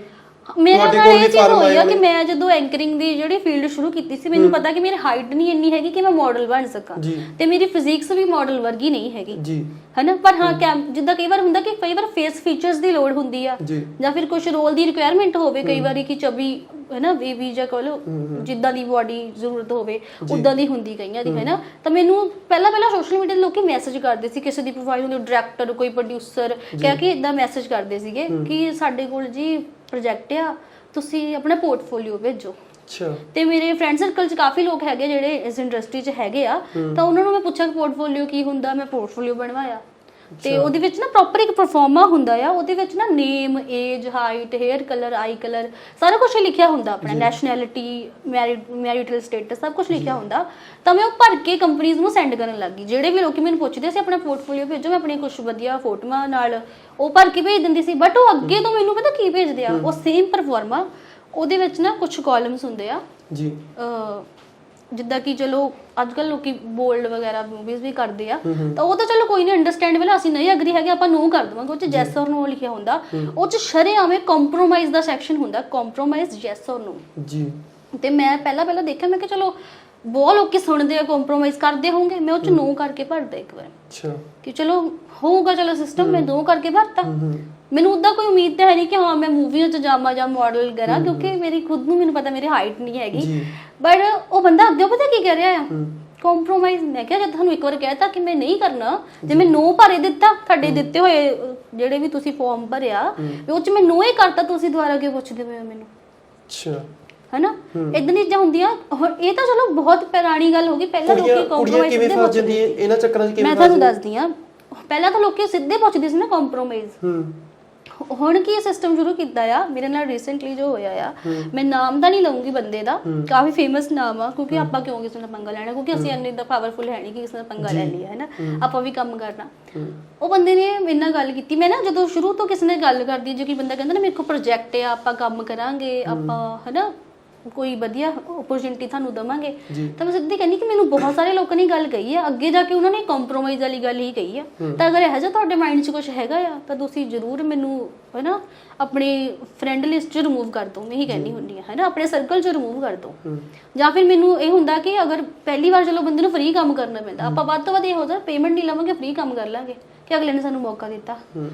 ਮੇਰੇ ਤੁਹਾਡੇ ਨਾਲ ਕੋਲ ਇਹ ਵੀ ਚੀਜ਼ ਫਾਰਮ ਹੋਈ ਆਏ ਆ ਕਿ। ਮੈਂ ਜਦੋਂ ਐਂਕਰਿੰਗ ਦੀ ਜਿਹੜੀ ਫੀਲਡ ਸ਼ੁਰੂ ਕੀਤੀ ਸੀ ਮੈਨੂੰ ਪਤਾ ਕਿ ਮੇਰੀ ਹਾਈਟ ਨਹੀਂ ਇੰਨੀ ਹੈਗੀ ਕਿ ਮੈਂ ਮਾਡਲ ਬਣ ਸਕਾਂ। ਜੀ। ਤੇ ਮੇਰੀ ਫਿਜ਼ਿਕਸ ਵੀ ਮਾਡਲ ਵਰਗੀ ਨਹੀਂ ਹੈਗੀ। ਜੀ। ਹਨਾ? ਪਰ ਹਾਂ ਕੈਮ ਜਿੱਦਾਂ ਕਈ ਵਾਰ ਹੁੰਦਾ ਕਿ ਕਈ ਵਾਰ ਫੇਸ ਫੀਚਰਸ ਦੀ ਲੋੜ ਹੁੰਦੀ ਆ। ਜੀ। ਜਾਂ ਫਿਰ ਕੁਝ ਰੋਲ ਦੀ ਰਿਕੁਆਇਰਮੈਂਟ ਹੋਵੇ ਕਈ ਵਾਰੀ ਕਿ ਚਬੀ ਹੈ ਨਾ ਬੇਬੀ ਜਾਂ ਕਹ ਲਓ ਜਿੱਦਾਂ ਦੀ ਬਾਡੀ ਜ਼ਰੂਰਤ ਹੋਵੇ ਉਦਾਂ ਦੀ ਹੁੰਦੀ ਕਈਆਂ ਦੀ ਹੈ। ਨਾ ਤਾਂ ਮੈਨੂੰ ਪਹਿਲਾਂ ਪਹਿਲਾਂ ਸੋਸ਼ਲ ਮੀਡੀਆ ਤੇ ਲੋਕੀ ਮੈਸੇਜ ਕਰਦੇ ਸੀ ਕਿਸੇ ਦੀ ਪ੍ਰੋਫਾਈਲ ਨੂੰ ਡਾਇਰੈਕਟਰ ਕੋਈ ਪ੍ਰੋਡਿਊਸਰ ਕਹਿ ਕੇ ਇਦਾਂ ਮੈਸੇਜ ਕਰਦੇ ਸੀਗੇ ਕਿ ਸਾਡੇ ਕੋਲ ਜੀ ਪ੍ਰੋਜੈਕਟ ਆ ਤੁਸੀਂ ਆਪਣਾ ਪੋਰਟਫੋਲੀਓ ਭੇਜੋ। ਅੱਛਾ। ਤੇ ਮੇਰੇ ਫਰੈਂਡ ਸਰਕਲ 'ਚ ਕਾਫੀ ਲੋਕ ਹੈਗੇ ਜਿਹੜੇ ਇਸ ਇੰਡਸਟਰੀ 'ਚ ਹੈਗੇ ਆ ਤਾਂ ਉਹਨਾਂ ਨੂੰ ਮੈਂ ਪੁੱਛਿਆ ਕਿ ਪੋਰਟਫੋਲੀਓ ਕੀ ਹੁੰਦਾ ਮੈਂ ਪੋਰਟਫੋਲੀਓ ਬਣਵਾਇਆ। ਤੇ ਉਹਦੇ ਵਿੱਚ ਨਾ ਪ੍ਰੋਪਰ ਇੱਕ ਪਰਫਾਰਮਾ ਹੁੰਦਾ ਆ ਉਹਦੇ ਵਿੱਚ ਨਾ name age height hair colour eye colour ਸਾਰਾ ਕੁਝ ਲਿਖਿਆ ਹੁੰਦਾ ਆਪਣਾ ਨੈਸ਼ਨੈਲਿਟੀ ਮੈਰਿਟਲ ਸਟੇਟਸ ਸਭ ਕੁਝ ਲਿਖਿਆ ਹੁੰਦਾ। ਤਾਂ ਮੈਂ ਉਹ ਭਰ ਕੇ ਕੰਪਨੀਆਂ ਨੂੰ ਸੈਂਡ ਕਰਨ ਲੱਗ ਜਿਹੜੇ ਵੀ ਲੋਕੀ ਮੈਨੂੰ ਪੁੱਛਦੇ ਸੀ ਆਪਣਾ ਪੋਰਟਫੋਲੀਓ ਭੇਜੋ ਮੈਂ ਆਪਣੀ ਕੁਝ ਵਧੀਆ ਫੋਟੋਆਂ ਨਾਲ ਉਹ ਭਰ ਕੇ ਭੇਜ ਦਿੰਦੀ ਸੀ। ਬਟ ਉਹ ਅੱਗੇ ਤੋਂ ਮੈਨੂੰ ਪਤਾ ਕੀ ਭੇਜਦੇ ਆ? ਉਹ ਸੇਮ ਪਰਫਾਰਮਾ ਉਹਦੇ ਵਿੱਚ ਨਾ ਕੁਝ ਕਾਲਮਸ ਹੁੰਦੇ ਆ। ਜੀ। ਜਿੱਦਾਂ ਕਿ ਚਲੋ ਅੱਜ ਕੱਲ ਲੋਕੀ ਬੋਲਡ ਵਗੈਰਾ ਮੂਵੀਜ਼ ਵੀ ਕਰਦੇ ਆ ਤਾਂ ਉਹ ਤਾਂ ਚਲੋ ਕੋਈ ਨਹੀਂ ਅੰਡਰਸਟੈਂਡੇਬਲ ਅਸੀਂ ਨਹੀਂ ਐਗਰੀ ਹੈਗੇ ਆਪਾਂ ਨੋ ਕਰ ਦਵਾਂਗੇ ਉਹ ਚ ਯੈਸ অর ਨੋ ਲਿਖਿਆ ਹੁੰਦਾ ਉਹ ਚ ਸ਼ਰੇਆਵੇਂ ਕੰਪਰੋਮਾਈਜ਼ ਦਾ ਸੈਕਸ਼ਨ ਹੁੰਦਾ ਕੰਪਰੋਮਾਈਜ਼ ਯੈਸ অর ਨੋ ਜੀ ਤੇ ਮੈਂ ਪਹਿਲਾਂ ਪਹਿਲਾਂ ਦੇਖਿਆ ਮੈਂ ਕਿ ਚਲੋ ਬਹੁਤ ਲੋਕੀ ਸੁਣਦੇ ਆ ਕੰਪਰੋਮਾਈਜ਼ ਕਰਦੇ ਹੋਣਗੇ ਮੈਂ ਉਹ ਚ ਨੋ ਕਰਕੇ ਭਰਦਾ ਇੱਕ ਵਾਰ ਅੱਛਾ ਕਿ ਚਲੋ ਹੋਊਗਾ ਚਲੋ ਸਿਸਟਮ ਮੈਂ ਦੋ ਕਰਕੇ ਭਰਤਾ ਮੈਨੂੰ ਉਦਾਂ ਕੋਈ ਉਮੀਦ ਤਾਂ ਹੈ ਨਹੀਂ ਕਿ ਹਾਂ ਮੈਂ ਮੂਵੀਆਂ 'ਚ ਜਾਵਾਂ ਜਾਂ ਮਾਡਲ ਕਰਾਂ ਕਿਉਂਕਿ ਮੇਰੀ ਖੁਦ ਨੂੰ ਮੈਨੂੰ ਪਤਾ ਮੇਰੀ ਹਾਈਟ ਨਹੀਂ ਹੈਗੀ। ਜੀ। ਬਟ ਉਹ ਬੰਦਾ ਅੱਗੇ ਪਤਾ ਕੀ ਕਹਿ ਰਿਹਾ ਆ? ਕੰਪਰੋਮਾਈਜ਼ ਮੈਂ ਕਿਹਾ ਜਦ ਤੁਹਾਨੂੰ ਇੱਕ ਵਾਰ ਕਹਿਤਾ ਕਿ ਮੈਂ ਨਹੀਂ ਕਰਨਾ ਜੇ ਮੈਂ ਨੋ ਭਰੇ ਦਿੱਤਾ ਤੁਹਾਡੇ ਦਿੱਤੇ ਹੋਏ ਜਿਹੜੇ ਵੀ ਤੁਸੀਂ ਫਾਰਮ ਭਰਿਆ ਉਹ ਚ ਮੈਂ ਨੋ ਹੀ ਕਰਤਾ ਤੁਸੀਂ ਦੁਬਾਰਾ ਕਿਉਂ ਪੁੱਛਦੇ ਹੋ ਮੈਨੂੰ। ਅੱਛਾ। ਹੈਨਾ? ਇਦਾਂ ਦੀ ਚੀਜ਼ਾਂ ਹੁੰਦੀਆਂ ਹੁਣ ਇਹ ਤਾਂ ਚਲੋ ਬਹੁਤ ਪੁਰਾਣੀ ਗੱਲ ਹੋ ਗਈ ਪਹਿਲਾਂ ਲੋਕੀ ਕੰਪਰੋਮਾਈਜ਼ ਕਿਵੇਂ ਫਸ ਜਾਂਦੀ ਇਹਨਾਂ ਚੱਕਰਾਂ 'ਚ ਕਿਵੇਂ ਮੈਂ ਤੁਹਾਨੂੰ ਦੱਸਦੀ ਆ ਪਹਿਲਾਂ ਤਾਂ ਲੋਕੀ ਸਿੱਧੇ ਪੁੱਛਦੇ ਸੀ ਨਾ ਕੰਪਰੋਮਾਈਜ਼ ਹੂੰ। ਹੁਣ ਕੀ ਸਿਸਟਮ ਸ਼ੁਰੂ ਕੀਤਾ ਆ? ਮੇਰੇ ਨਾਲ ਰੀਸੈਂਟਲੀ ਜੋ ਹੋਇਆ ਆ ਮੈਂ ਨਾਮ ਤਾਂ ਨਹੀਂ ਲਵਾਂਗੀ ਬੰਦੇ ਦਾ। ਕਾਫੀ ਫੇਮਸ ਨਾਮ ਆ ਕਿਉਂਕਿ ਆਪਾਂ ਕਿਉਂ ਕਿਸੇ ਨਾਲ ਪੰਗਾ ਲੈਣਾ? ਕਿਉਂਕਿ ਅਸੀਂ ਇੰਨੇ ਦਾ ਪਾਵਰਫੁਲ ਹੈ ਨਹੀਂ ਕਿ ਕਿਸੇ ਨਾਲ ਪੰਗਾ ਲੈ ਲਿਆ ਹੈ ਨਾ? ਆਪਾਂ ਵੀ ਕੰਮ ਕਰਨਾ। ਉਹ ਬੰਦੇ ਨੇ ਮੇਰੇ ਨਾਲ ਗੱਲ ਕੀਤੀ। ਮੈਂ ਨਾ ਜਦੋਂ ਸ਼ੁਰੂ ਤੋਂ ਕਿਸੇ ਨੇ ਗੱਲ ਕਰਦੀ ਜੇ ਕੋਈ ਬੰਦਾ ਕਹਿੰਦਾ ਨਾ ਮੇਰੇ ਕੋਲ ਪ੍ਰੋਜੈਕਟ ਆ ਆਪਾਂ ਕੰਮ ਕਰਾਂਗੇ ਆਪਾਂ ਹਨਾ ਕੋਈ ਵਧੀਆ ਓਪਰਚੁਨਿਟੀ ਤੁਹਾਨੂੰ ਦਵਾਂਗੇ। ਤਾਂ ਮੈਂ ਸਿੱਧੀ ਕਹਿੰਦੀ ਕਿ ਮੈਨੂੰ ਬਹੁਤ ਸਾਰੇ ਲੋਕਾਂ ਨੇ ਗੱਲ ਕਹੀ ਹੈ ਅੱਗੇ ਜਾ ਕੇ ਉਹਨਾਂ ਨੇ ਕੰਪਰੋਮਾਈਜ਼ ਵਾਲੀ ਗੱਲ ਹੀ ਕਹੀ ਆ। ਤਾਂ ਅਗਰ ਇਹੋ ਜਿਹਾ ਤੁਹਾਡੇ ਮਾਈਂਡ 'ਚ ਕੁਝ ਹੈਗਾ ਆ ਤਾਂ ਤੁਸੀਂ ਜ਼ਰੂਰ ਮੈਨੂੰ ਹੈਨਾ ਆਪਣੀ ਫਰੈਂਡ ਲਿਸਟ 'ਚ ਰਿਮੂਵ ਕਰ ਦਿਓ। ਮੈਂ ਹੀ ਕਹਿੰਦੀ ਹੁੰਦੀ ਆ ਹੈਨਾ ਆਪਣੇ ਸਰਕਲ 'ਚ ਰਿਮੂਵ ਕਰ ਦਿਓ। ਜਾਂ ਫਿਰ ਮੈਨੂੰ ਇਹ ਹੁੰਦਾ ਕਿ ਅਗਰ ਪਹਿਲੀ ਵਾਰ ਚਲੋ ਬੰਦੇ ਨੂੰ ਫ੍ਰੀ ਕੰਮ ਕਰਨਾ ਪੈਂਦਾ ਆਪਾਂ ਵੱਧ ਤੋਂ ਵੱਧ ਇਹ ਹੋ ਜਾ ਪੇਮੈਂਟ ਨਹੀਂ ਲਵਾਂਗੇ ਫ੍ਰੀ ਕੰਮ ਕਰ ਲਾਂਗੇ। ਕਿ ਅਗਲੇ ਨੇ ਸਾਨੂੰ ਮੌਕਾ ਦਿੱਤਾ। ਹੂੰ।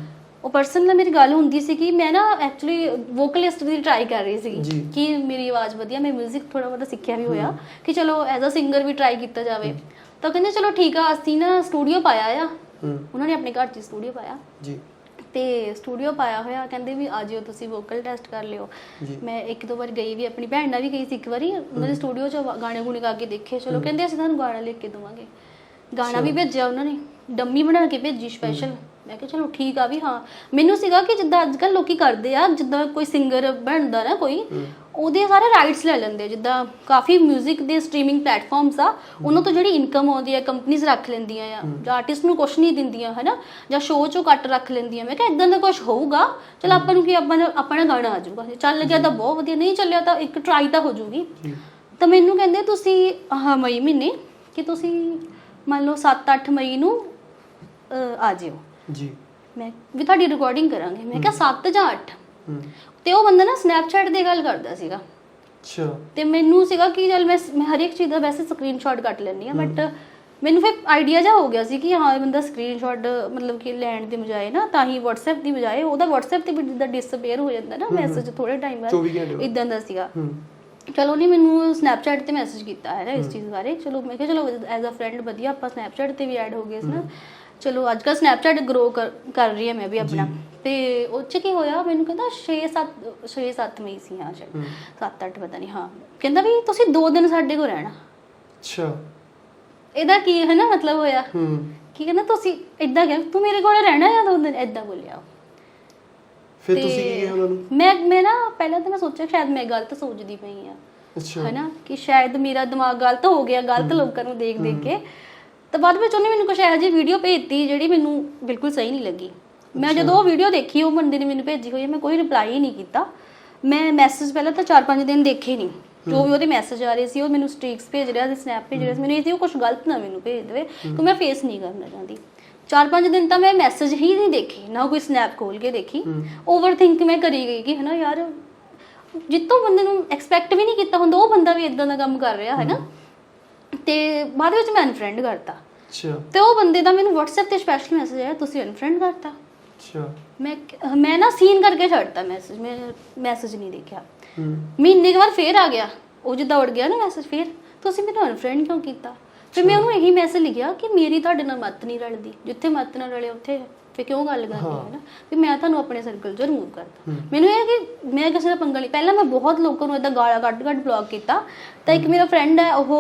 ਉਹ ਪਰਸਨ ਨਾਲ ਮੇਰੀ ਗੱਲ ਹੁੰਦੀ ਸੀ ਕਿ ਮੈਂ ਨਾ ਐਕਚੁਅਲੀ ਵੋਕਲਿਸਟ ਦੀ ਟਰਾਈ ਕਰ ਰਹੀ। ਸੀ ਕਿ ਮੇਰੀ ਆਵਾਜ਼ ਵਧੀਆ ਮੈਂ 뮤직 ਥੋੜਾ ਬਹੁਤਾ ਸਿੱਖਿਆ ਵੀ ਹੋਇਆ ਕਿ ਚਲੋ ਐਜ਼ ਅ ਸਿੰਗਰ ਵੀ ਟਰਾਈ ਕੀਤਾ ਜਾਵੇ। ਤਾਂ ਕਹਿੰਦੇ ਚਲੋ ਠੀਕ ਆ ਅਸੀਂ ਨਾ ਸਟੂਡੀਓ ਪਾਇਆ ਆ। ਉਹਨਾਂ ਨੇ ਆਪਣੇ ਘਰ 'ਚ ਸਟੂਡੀਓ ਪਾਇਆ। ਜੀ। ਤੇ ਸਟੂਡੀਓ ਪਾਇਆ ਹੋਇਆ ਕਹਿੰਦੇ ਵੀ ਆ ਜਿਓ ਤੁਸੀਂ ਵੋਕਲ ਟੈਸਟ ਕਰ ਲਿਓ। ਮੈਂ ਇੱਕ ਦੋ ਵਾਰ ਗਈ ਵੀ ਆਪਣੀ ਭੈਣ ਨਾਲ ਵੀ ਗਈ ਸੀ ਇੱਕ ਵਾਰੀ। ਉਹਨਾਂ ਦੇ ਸਟੂਡੀਓ 'ਚ ਗਾਣੇ ਗੁਣੇ ਗਾ ਕੇ ਦੇਖੇ। ਚਲੋ ਕਹਿੰਦੇ ਅਸੀਂ ਤੁਹਾਨੂੰ ਗਾਣਾ ਲਿਖ ਕੇ ਦਵਾਂਗੇ। ਗਾਣਾ ਵੀ ਭੇਜਿਆ ਉਹਨਾਂ ਨੇ। ਡੰਮੀ ਬਣਾ ਕੇ ਭੇਜੀ ਸਪੈਸ਼ਲ ਮੈਂ ਕਿਹਾ ਚਲੋ ਠੀਕ ਆ ਵੀ ਹਾਂ। ਮੈਨੂੰ ਸੀਗਾ ਕਿ ਜਿੱਦਾਂ ਅੱਜ ਕੱਲ ਲੋਕੀ ਕਰਦੇ ਆ ਜਿੱਦਾਂ ਕੋਈ ਸਿੰਗਰ ਬਣਦਾ ਨਾ ਕੋਈ ਉਹਦੇ ਸਾਰੇ ਰਾਈਟਸ ਲੈ ਲੈਂਦੇ ਆ। ਜਿੱਦਾਂ ਕਾਫੀ 뮤직 ਦੇ ਸਟ੍ਰੀਮਿੰਗ ਪਲੇਟਫਾਰਮਸ ਆ ਉਹਨਾਂ ਤੋਂ ਜਿਹੜੀ ਇਨਕਮ ਆਉਂਦੀ ਹੈ ਕੰਪਨੀਆਂ ਰੱਖ ਲੈਂਦੀਆਂ ਆ। ਜਾਂ ਆਰਟਿਸਟ ਨੂੰ ਕੁਝ ਨਹੀਂ ਦਿੰਦੀਆਂ ਹਨਾ? ਜਾਂ ਸ਼ੋਅ ਚੋਂ ਕੱਟ ਰੱਖ ਲੈਂਦੀਆਂ। ਮੈਂ ਕਿਹਾ ਇਦਾਂ ਦਾ ਕੁਝ ਹੋਊਗਾ ਚਲ ਆਪਾਂ ਨੂੰ ਕੀ ਆਪਾਂ ਆਪਣਾ ਗਾਣਾ ਆ ਜਾਊਗਾ। ਜੇ ਚੱਲ ਗਿਆ ਤਾਂ ਬਹੁਤ ਵਧੀਆ ਨਹੀਂ ਚੱਲਿਆ ਤਾਂ ਇੱਕ ਟਰਾਈ ਤਾਂ ਹੋ ਜਾਊਗੀ। ਜੀ ਤਾਂ ਮੈਨੂੰ ਕਹਿੰਦੇ ਤੁਸੀਂ ਆਹ ਮਈ ਮਹੀਨੇ ਕਿ ਤੁਸੀਂ ਮੰਨ ਲਓ 7-8 ਮਈ ਨੂੰ ਅਹ, ਆ ਜਿਓ। ਜੀ। ਮੈਂ ਵੀ ਤੁਹਾਡੀ ਰਿਕਾਰਡਿੰਗ ਕਰਾਂਗੇ। ਮੈਂ ਕਿਹਾ 7 ਜਾਂ 8 ਹੂੰ। ਤੇ ਉਹ ਬੰਦਾ ਨਾ ਸਨੈਪਚੈਟ ਦੀ ਗੱਲ ਕਰਦਾ ਸੀਗਾ। ਅੱਛਾ। ਤੇ ਮੈਨੂੰ ਸੀਗਾ ਕਿ ਚਲ ਮੈਂ ਮੈਂ ਹਰ ਇੱਕ ਚੀਜ਼ ਦਾ ਵੈਸੇ ਸਕਰੀਨਸ਼ਾਟ ਕੱਟ ਲੈਂਦੀ ਆ ਬਟ ਮੈਨੂੰ ਫਿਰ ਆਈਡੀਆ ਜਾ ਹੋ ਗਿਆ ਸੀ ਕਿ ਹਾਂ ਇਹ ਬੰਦਾ ਸਕਰੀਨਸ਼ਾਟ ਮਤਲਬ ਕਿ ਲੈਣ ਦੇ ਬਜਾਏ ਨਾ ਤਾਂ ਹੀ WhatsApp ਦੀ ਬਜਾਏ ਉਹਦਾ WhatsApp ਤੇ ਵੀ ਜਿੱਦਾਂ ਡਿਸਅਪੀਅਰ ਹੋ ਜਾਂਦਾ ਨਾ ਮੈਸੇਜ ਥੋੜੇ ਟਾਈਮ 24 ਘੰਟੇ ਬਾਅਦ। ਇਦਾਂ ਦਾ ਸੀਗਾ। ਹੂੰ। ਚਲੋ ਨਹੀਂ ਮੈਨੂੰ ਸਨੈਪਚੈਟ ਤੇ ਮੈਸੇਜ ਕੀਤਾ ਹੈ ਨਾ ਇਸ ਚੀਜ਼ ਬਾਰੇ। ਚਲੋ ਮੈਂ ਕਿਹਾ ਚਲੋ ਐਜ਼ ਅ ਫਰੈਂਡ ਵਧੀਆ ਆਪਾਂ ਸਨੈਪਚੈਟ ਤੇ ਵੀ ਐਡ ਹੋ ਗਏ ਸੀ ਨਾ। ਚਲੋ ਅੱਜ ਕੱਲ ਸਨੈਪਚੈਟ ਗਰੋ ਕਰ ਰਹੀ ਹੈ ਮੈਂ ਵੀ ਆਪਣਾ। ਤੇ ਉਹ ਚ ਕੀ ਹੋਇਆ ਮੈਨੂੰ ਕਹਿੰਦਾ 6 7 6 7 ਮਈ ਸੀ ਹਾਂ ਸ਼ਾਇਦ 7 8 ਪਤਾ ਨਹੀਂ ਹਾਂ। ਕਹਿੰਦਾ ਵੀ ਤੁਸੀਂ 2 ਦਿਨ ਸਾਡੇ ਕੋਲ ਰਹਿਣਾ। ਅੱਛਾ। ਇਹਦਾ ਕੀ ਹੈ ਨਾ ਮਤਲਬ ਹੋਇਆ? ਹੂੰ। ਕੀ ਕਹਿੰਦਾ ਤੁਸੀਂ ਇਦਾਂ ਕਿ ਤੂੰ ਮੇਰੇ ਕੋਲ ਰਹਿਣਾ ਜਾਂ ਦੋ ਦਿਨ? ਇਦਾਂ ਬੋਲਿਆ। ਫਿਰ ਤੁਸੀਂ ਕੀ ਕਿਹਾ ਉਹਨਾਂ ਨੂੰ? ਮੈਂ ਮੈਂ ਨਾ ਪਹਿਲਾਂ ਤਾਂ ਮੈਂ ਸੋਚਿਆ ਸ਼ਾਇਦ ਮੈਂ ਗਲਤ ਸੋਚਦੀ ਪਈ ਆ ਅੱਛਾ। ਹੈਨਾ? ਕਿ ਸ਼ਾਇਦ ਮੇਰਾ ਦਿਮਾਗ ਗਲਤ ਹੋ ਗਿਆ ਗਲਤ ਲੋਕਾਂ ਨੂੰ ਦੇਖ ਦੇਖ ਕੇ ਤਾਂ ਬਾਅਦ ਵਿੱਚ ਉਹਨੇ ਮੈਨੂੰ ਕੁਝ ਇਹੋ ਜਿਹੀ ਵੀਡੀਓ ਭੇਜਤੀ ਜਿਹੜੀ ਮੈਨੂੰ ਬਿਲਕੁਲ ਸਹੀ ਨਹੀਂ ਲੱਗੀ। ਮੈਂ ਜਦੋਂ ਉਹ ਵੀਡੀਓ ਦੇਖੀ, ਉਹ ਬੰਦੇ ਨੇ ਮੈਨੂੰ ਭੇਜੀ ਹੋਈ ਮੈਂ ਕੋਈ ਰਿਪਲਾਈ ਹੀ ਨਹੀਂ ਕੀਤਾ। ਮੈਂ ਮੈਸੇਜ ਪਹਿਲਾਂ ਤਾਂ 4-5 ਦਿਨ ਦੇਖੇ ਨਹੀਂ। ਜੋ ਵੀ ਉਹਦੇ ਮੈਸੇਜ ਆ ਰਹੇ ਸੀ, ਉਹ ਮੈਨੂੰ ਸਟ੍ਰੀਕਸ ਭੇਜ ਰਿਹਾ ਸੀ ਸਨੈਪ ਭੇਜ ਰਿਹਾ ਸੀ। ਮੈਨੂੰ ਇਹ ਸੀ, ਉਹ ਕੁਝ ਗਲਤ ਨਾ ਮੈਨੂੰ ਭੇਜ ਦੇਵੇ ਕਿ ਮੈਂ ਫੇਸ ਨਹੀਂ ਕਰਨਾ ਚਾਹੁੰਦੀ। 4-5 ਦਿਨ ਤਾਂ ਮੈਂ ਮੈਸੇਜ ਹੀ ਨਹੀਂ ਦੇਖੇ, ਨਾ ਕੋਈ ਸਨੈਪ ਖੋਲ ਕੇ ਦੇਖੀ। ਓਵਰਥਿੰਕ ਮੈਂ ਕਰੀ ਗਈ ਕਿ ਹਨਾ ਯਾਰ, ਜਿੱਤੋਂ ਬੰਦੇ ਨੂੰ ਐਕਸਪੈਕਟ ਵੀ ਨਹੀਂ ਕੀਤਾ ਹੁੰਦਾ, ਉਹ ਬੰਦਾ ਵੀ ਇਦਾਂ ਦਾ ਕੰਮ ਕਰ ਰਿਹਾ ਹੈ ਨਾ ਤੇ ਬਾਅਦ ਵਿੱਚ ਮੈਂ ਅਨਫ੍ਰੈਂਡ ਕਰਤਾ। ਅੱਛਾ। ਤੇ ਉਹ ਬੰਦੇ ਦਾ ਮੈਨੂੰ WhatsApp ਤੇ ਸਪੈਸ਼ਲ ਮੈਸੇਜ ਆਇਆ ਤੁਸੀਂ ਅਨਫ੍ਰੈਂਡ ਕਰਤਾ? ਅੱਛਾ। ਮੈਂ ਮੈਂ ਨਾ ਸੀਨ ਕਰਕੇ ਛੱਡਤਾ ਮੈਸੇਜ ਮੈਂ ਮੈਸੇਜ ਨਹੀਂ ਦੇਖਿਆ। ਹੂੰ। ਮਹੀਨੇ ਕੁ ਬਾਅਦ ਫੇਰ ਆ ਗਿਆ। ਉਹ ਜਿੱਦਾਂ ਉੜ ਗਿਆ ਨਾ ਮੈਸੇਜ ਫੇਰ ਤੁਸੀਂ ਮੈਨੂੰ ਅਨਫ੍ਰੈਂਡ ਕਿਉਂ ਕੀਤਾ? ਫਿਰ ਮੈਂ ਉਹਨੂੰ ਇਹੀ ਮੈਸੇਜ ਲਿਖਿਆ ਕਿ ਮੇਰੀ ਤੁਹਾਡੇ ਨਾਲ ਮੱਤ ਨਹੀਂ ਰਲਦੀ ਜਿੱਥੇ ਮੱਤ ਨਾ ਰਲੇ ਉੱਥੇ ਫੇ ਕਿਉਂ ਗੱਲ ਕਰਨੀ ਹੈ ਨਾ? ਵੀ ਮੈਂ ਤੁਹਾਨੂੰ ਆਪਣੇ ਸਰਕਲ ਚੋਂ ਰਿਮੂਵ ਕਰਤਾ। ਮੈਨੂੰ ਇਹ ਕਿ ਮੈਂ ਕਿਸੇ ਦਾ ਪੰਗਾ ਨਹੀਂ ਪਹਿਲਾਂ ਮੈਂ ਬਹੁਤ ਲੋਕਾਂ ਨੂੰ ਇਦਾਂ ਗਾਲਾਂ ਕੱਢ ਕੱਢ ਬਲੌਕ ਕੀਤਾ। ਤਾਂ ਇੱਕ ਮੇਰਾ ਫਰੈਂਡ ਹੈ ਉਹ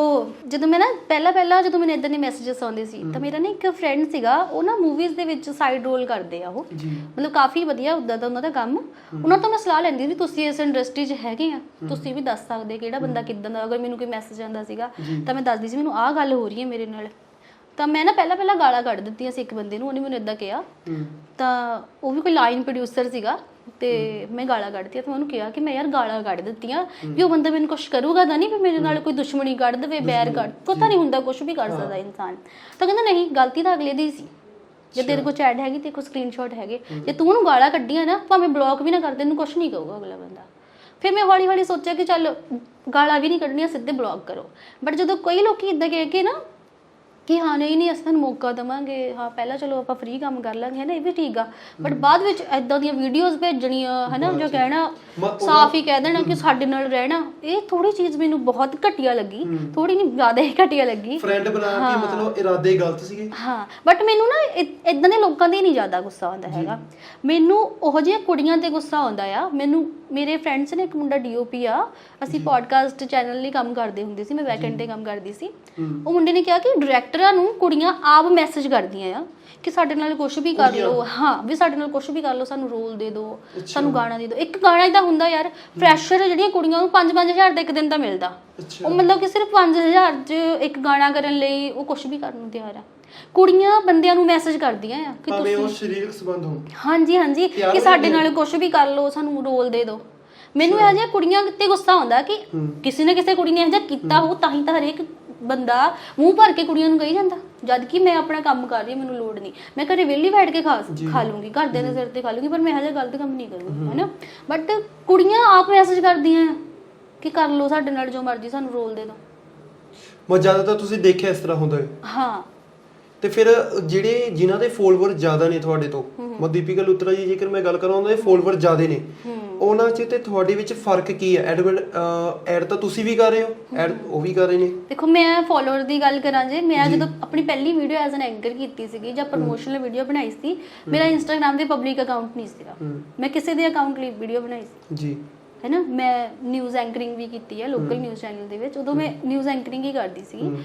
ਜਦੋਂ ਮੈਂ ਨਾ ਪਹਿਲਾਂ ਪਹਿਲਾਂ ਜਦੋਂ ਮੈਨੂੰ ਇਦਾਂ ਦੇ ਮੈਸੇजेस ਆਉਂਦੇ ਸੀ ਤਾਂ ਮੇਰਾ ਨਾ ਇੱਕ ਫਰੈਂਡ ਸੀਗਾ ਉਹ ਨਾ ਮੂਵੀਜ਼ ਦੇ ਵਿੱਚ ਸਾਈਡ ਰੋਲ ਕਰਦੇ ਆ ਉਹ। ਮਤਲਬ ਕਾਫੀ ਵਧੀਆ ਉਦਾਂ ਦਾ ਉਹਨਾਂ ਦਾ ਕੰਮ। ਉਹਨਾਂ ਤੋਂ ਮੈਂ ਸਲਾਹ ਲੈਂਦੀ ਸੀ ਵੀ ਤੁਸੀਂ ਇਸ ਇੰਡਸਟਰੀ 'ਚ ਹੈਗੇ ਆ ਤੁਸੀਂ ਵੀ ਦੱਸ ਸਕਦੇ ਕਿਹੜਾ ਬੰਦਾ ਕਿੱਦਾਂ ਦਾ ਅਗਰ ਮੈਨੂੰ ਕੋਈ ਮੈਸੇਜ ਆਉਂਦਾ ਸੀਗਾ ਤਾਂ ਮੈਂ ਦੱਸਦੀ ਸੀ ਮੈਨੂੰ ਆਹ ਗੱਲ ਹੋ ਰਹੀ ਹੈ ਮੇਰੇ ਨਾਲ। ਤਾਂ ਮੈਂ ਨਾ ਪਹਿਲਾਂ ਪਹਿਲਾਂ ਗਾਲਾਂ ਕੱਢ ਦਿੱਤੀਆਂ ਸੀ ਇੱਕ ਬੰਦੇ ਨੂੰ ਉਹਨੇ ਮੈਨੂੰ ਇਦਾਂ ਕਿਹਾ। ਤਾਂ ਉਹ ਵੀ ਕੋਈ ਲਾਈਨ ਪ੍ਰੋਡਿਊਸਰ ਸੀਗਾ ਤੇ ਮੈਂ ਗਾਲਾਂ ਕੱਢਤੀਆਂ ਤਾਂ ਉਹਨੂੰ ਕਿਹਾ ਕਿ ਮੈਂ ਯਾਰ ਗਾਲਾਂ ਕੱਢ ਦਿੱਤੀਆਂ ਵੀ ਉਹ ਬੰਦਾ ਮੈਨੂੰ ਕੁਝ ਕਰੂਗਾ ਤਾਂ ਨਹੀਂ ਵੀ ਮੇਰੇ ਨਾਲ ਕੋਈ ਦੁਸ਼ਮਣੀ ਕੱਢ ਦੇਵੇ ਬੈਰ ਕੱਢ ਪਤਾ ਨਹੀਂ ਹੁੰਦਾ ਕੁਝ ਵੀ ਕਰ ਸਕਦਾ ਇਨਸਾਨ। ਤਾਂ ਕਹਿੰਦਾ ਨਹੀਂ ਗਲਤੀ ਤਾਂ ਅਗਲੇ ਦੀ ਸੀ। ਜੇ ਤੇਰੇ ਕੋਲ ਚੈਟ ਹੈਗੀ ਤੇ ਕੋਈ ਸਕਰੀਨਸ਼ਾਟ ਹੈਗੇ ਜੇ ਤੂੰ ਉਹਨੂੰ ਗਾਲਾਂ ਕੱਢੀਆਂ ਨਾ ਭਾਵੇਂ ਬਲੌਕ ਵੀ ਨਾ ਕਰ ਦੇ ਇਹਨੂੰ ਕੁਝ ਨਹੀਂ ਕਹੂਗਾ ਅਗਲਾ ਬੰਦਾ। ਫਿਰ ਮੈਂ ਹੌਲੀ ਹੌਲੀ ਸੋਚਿਆ ਕਿ ਚੱਲ ਗਾਲਾਂ ਵੀ ਨਹੀਂ ਕੱਢਣੀਆਂ ਸਿੱਧੇ ਬਲੌਕ ਕਰੋ। ਬਟ ਜਦੋਂ ਕਈ ਲੋਕੀ ਇਦਾਂ ਕਹਿ ਕੇ ਨਾ ਕਿ ਹਾਂ ਨਹੀਂ ਨਹੀਂ ਅਸੀਂ ਤੁਹਾਨੂੰ ਮੌਕਾ ਦਵਾਂਗੇ। ਹਾਂ ਪਹਿਲਾਂ ਚਲੋ ਆਪਾਂ ਫ੍ਰੀ ਕੰਮ ਕਰ ਲਾਂਗੇ ਹੈ ਨਾ ਇਹ ਵੀ ਠੀਕ ਆ। ਬਟ ਬਾਅਦ ਵਿੱਚ ਐਦਾਂ ਦੀਆਂ ਵੀਡੀਓਜ਼ ਭੇਜਣੀਆਂ ਹੈ ਨਾ ਜੋ ਕਹਿਣਾ ਸਾਫ਼ ਹੀ ਕਹਿ ਦੇਣਾ ਕਿ ਸਾਡੇ ਨਾਲ ਰਹਿਣਾ। ਇਹ ਥੋੜੀ ਚੀਜ਼ ਮੈਨੂੰ ਬਹੁਤ ਘਟੀਆ ਲੱਗੀ। ਥੋੜੀ ਨਹੀਂ ਜ਼ਿਆਦਾ ਹੀ ਘਟੀਆ ਲੱਗੀ। ਫਰੈਂਡ ਬਣਾ ਕੇ ਮਤਲਬ ਇਰਾਦੇ ਗਲਤ ਸੀਗੇ। ਹਾਂ ਬਟ ਮੈਨੂੰ ਨਾ ਇਦਾਂ ਦੇ ਲੋਕਾਂ ਤੇ ਨਹੀਂ ਜ਼ਿਆਦਾ ਗੁੱਸਾ ਆਉਂਦਾ ਹੈਗਾ। ਮੈਨੂੰ ਉਹ ਜਿਹੀਆਂ ਕੁੜੀਆਂ ਤੇ ਗੁੱਸਾ ਆਉਂਦਾ ਆ। ਮੈਨੂੰ ਮੇਰੇ ਫਰੈਂਡਸ ਨੇ ਇੱਕ ਮੁੰਡਾ ਡੀਓਪੀ ਆ। ਅਸੀਂ ਪੋਡਕਾਸਟ ਚੈਨਲ ਲਈ ਕੰਮ ਕਰਦੇ ਹੁੰਦੇ ਸੀ ਮੈਂ ਬੈਕਐਂਡ ਤੇ ਕੰਮ ਕਰਦੀ ਸੀ। ਉਹ ਮੁੰਡੇ ਨੇ ਕਿਹਾ ਕਿ ਡਾਇਰੈਕਟਰ ਕੈਰੈਕਟਰਾਂ ਨੂੰ ਕੁੜੀਆਂ ਆਪ ਮੈਸੇਜ ਕਰਦੀਆਂ ਆ ਕਿ ਸਾਡੇ ਨਾਲ ਕੁਝ ਵੀ ਕਰ? ਲਓ। ਹਾਂ ਵੀ ਸਾਡੇ ਨਾਲ ਕੁਝ ਵੀ ਕਰ ਲਓ ਸਾਨੂੰ ਰੋਲ ਦੇ ਦਿਓ। ਸਾਨੂੰ ਗਾਣਾ ਦੇ ਦਿਓ। ਇੱਕ ਗਾਣਾ ਇਦਾਂ ਹੁੰਦਾ ਯਾਰ ਫਰੈਸ਼ਰ ਜਿਹੜੀਆਂ ਕੁੜੀਆਂ ਨੂੰ 5-5000 ਦਾ ਇੱਕ ਦਿਨ ਦਾ ਮਿਲਦਾ। ਉਹ ਮਤਲਬ ਕਿ ਸਿਰਫ 5000 ਚ ਇੱਕ ਗਾਣਾ ਕਰਨ ਲਈ ਉਹ ਕੁਝ ਵੀ ਕਰਨ ਨੂੰ ਤਿਆਰ ਆ। ਕੁੜੀਆਂ ਬੰਦਿਆਂ ਨੂੰ ਮੈਸੇਜ ਕਰਦੀਆਂ ਆ ਕਿ ਭਾਵੇਂ ਉਹ ਤੁਸੀਂ ਸਰੀਰਕ ਸੰਬੰਧ ਹੋਣ। ਹਾਂਜੀ ਹਾਂਜੀ ਕਿ ਹੋ ਸਾਡੇ। ਨਾਲ ਕੁਝ ਵੀ ਕਰ ਲਓ ਸਾਨੂੰ ਰੋਲ ਦੇ ਦਿਓ। ਮੈਨੂੰ ਇਹ ਜਿਹਾ ਕੁੜੀਆਂ ਤੇ ਗੁੱਸਾ ਹੁੰਦਾ ਕਿ ਹੂੰ। ਕਿਸੇ ਨਾ ਕਿਸੇ ਕੁੜੀ ਨੇ ਇਹ ਜਿਹਾ ਕੀਤਾ ਹੋ। ਤਾਂ ਹੀ ਤਾਂ ਹਰੇਕ ਬੰਦਾ ਮੂੰਹ ਭਰ ਕੇ ਕੁੜੀਆਂ ਨੂੰ ਕਹੀ ਜਾਂਦਾ ਜਦ ਕਿ ਮੈਂ ਆਪਣਾ ਕੰਮ ਕਰ ਰਹੀ ਹਾਂ ਮੈਨੂੰ ਲੋੜ ਨਹੀਂ। ਮੈਂ ਘਰੇ ਵਿਹਲੀ ਬੈਠ ਕੇ ਖਾ ਜੀ। ਖਾ ਲੂੰਗੀ ਘਰਦਿਆਂ ਦੇ ਸਿਰ ਤੇ ਖਾ ਲੂੰਗੀ ਪਰ ਮੈਂ ਹਜੇ ਗਲਤ ਕੰਮ ਨਹੀਂ ਕਰੂੰਗੀ ਹੈਨਾ? ਬਟ ਕੁੜੀਆਂ ਆਪ ਮੈਸੇਜ ਕਰਦੀਆਂ ਆ ਕਿ ਕਰ ਲਓ ਸਾਡੇ ਨਾਲ ਜੋ ਮਰਜ਼ੀ ਸਾਨੂੰ ਰੋਲ ਦੇ ਦਿਓ। ਮੈਂ ਜ਼ਿਆਦਾਤਰ ਤੁਸੀਂ ਦੇਖਿਆ ਇਸ ਤਰ੍ਹਾਂ ਹੁੰਦਾ ਹੈ? ਹਾਂ। ਤੇ ਫਿਰ ਜਿਹੜੇ ਜਿਨ੍ਹਾਂ ਦੇ ਫੋਲੋਵਰ ਜ਼ਿਆਦਾ ਨੇ ਤੁਹਾਡੇ ਤੋਂ ਮੈਂ ਦੀਪਿਕਾ ਲੁੱਤਰਾ ਜੀ ਜੇਕਰ ਮੈਂ ਗੱਲ ਕਰਾਂ ਉਹਨਾਂ ਦੇ ਫੋਲੋਵਰ ਜ਼ਿਆਦੇ ਨੇ ਹੂੰ। ਉਹਨਾਂ 'ਚ ਤੇ ਤੁਹਾਡੇ ਵਿੱਚ ਫ਼ਰਕ ਕੀ ਹੈ? ਐਡਵਰਟ ਐਡ ਤਾਂ ਤੁਸੀਂ ਵੀ ਕਰ ਰਹੇ ਹੋ? ਐਡ ਉਹ ਵੀ ਕਰ ਰਹੇ ਨੇ? ਦੇਖੋ ਮੈਂ ਫਾਲੋਅਰ ਦੀ ਗੱਲ ਕਰਾਂ ਜੇ ਮੈਂ ਜਦੋਂ ਆਪਣੀ ਪਹਿਲੀ ਵੀਡੀਓ ਐਜ਼ ਐਨ ਐਂਕਰ ਕੀਤੀ ਸੀਗੀ ਜਾਂ ਪ੍ਰੋਮੋਸ਼ਨਲ ਵੀਡੀਓ ਬਣਾਈ ਸੀ ਮੇਰਾ ਇੰਸਟਾਗ੍ਰam ਤੇ ਪਬਲਿਕ ਅਕਾਊਂਟ ਨਹੀਂ ਸੀਗਾ। ਹੂੰ। ਮੈਂ ਕਿਸੇ ਦੇ ਅਕਾਊਂਟ ਲਈ ਵੀਡੀਓ ਬਣਾਈ ਸੀ। ਜੀ। ਹੈਨਾ ਮੈਂ ਨਿਊਜ਼ ਐਂਕਰਿੰਗ ਵੀ ਕੀਤੀ ਹੈ ਲੋਕਲ ਨਿਊਜ਼ ਚੈਨਲ ਦੇ ਵਿੱਚ। ਉਦੋਂ ਮੈਂ ਨਿਊਜ਼ ਐਂਕਰਿੰਗ ਹੀ ਕਰਦੀ ਸੀ ਹੂੰ।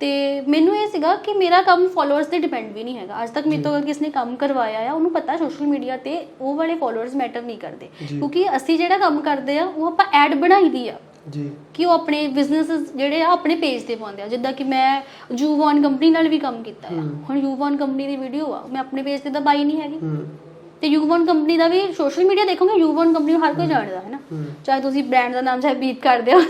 ਤੇ ਮੈਨੂੰ ਇਹ ਸੀਗਾ ਕਿ ਮੇਰਾ ਕੰਮ ਫਾਲੋਅਰਸ ਤੇ ਡਿਪੈਂਡ ਵੀ ਨਹੀਂ ਹੈਗਾ। ਅੱਜ ਤੱਕ ਮੇਰੇ ਤੋਂ ਅਗਰ ਕਿਸ ਨੇ ਕੰਮ ਕਰਵਾਇਆ ਆ ਉਹਨੂੰ ਪਤਾ ਸੋਸ਼ਲ ਮੀਡੀਆ ਤੇ ਉਹ ਵਾਲੇ ਫਾਲੋਅਰਸ ਮੈਟਰ ਨਹੀਂ ਕਰਦੇ। ਕਿਉਂਕਿ ਅਸੀਂ ਜਿਹੜਾ ਕੰਮ ਕਰਦੇ ਆ ਉਹ ਆਪਾਂ ਐਡ ਬਣਾਈ ਦੀ ਆ। ਜੀ। ਕਿ ਉਹ ਆਪਣੇ ਬਿਜ਼ਨੈਸ ਜਿਹੜੇ ਆ ਆਪਣੇ ਪੇਜ ਤੇ ਪਾਉਂਦੇ ਆ। ਜਿੱਦਾਂ ਕਿ ਮੈਂ ਜੂਵਨ ਕੰਪਨੀ ਨਾਲ ਵੀ ਕੰਮ ਕੀਤਾ ਆ। ਹੁਣ ਯੂਵਨ ਕੰਪਨੀ ਦੀ ਵੀਡੀਓ ਆ ਮੈਂ ਆਪਣੇ ਪੇਜ ਤੇ ਤਾਂ ਪਾਈ ਨਹੀਂ ਹੈਗੀ। ਹੂੰ। ਤੇ ਯੂਵਨ ਕੰਪਨੀ ਦਾ ਵੀ ਸੋਸ਼ਲ ਮੀਡੀਆ ਦੇਖੋਗੇ ਯੂਵਨ ਕੰਪਨੀ ਨੂੰ ਹਰ ਕੋਈ ਜਾਣਦਾ ਹੈ ਨਾ ਚਾਹੇ ਤੁਸੀਂ ਬ੍ਰਾਂਡ ਦਾ ਨਾਮ ਚਾਹੇ ਬੀਪ ਕਰਦੇ ਹੋ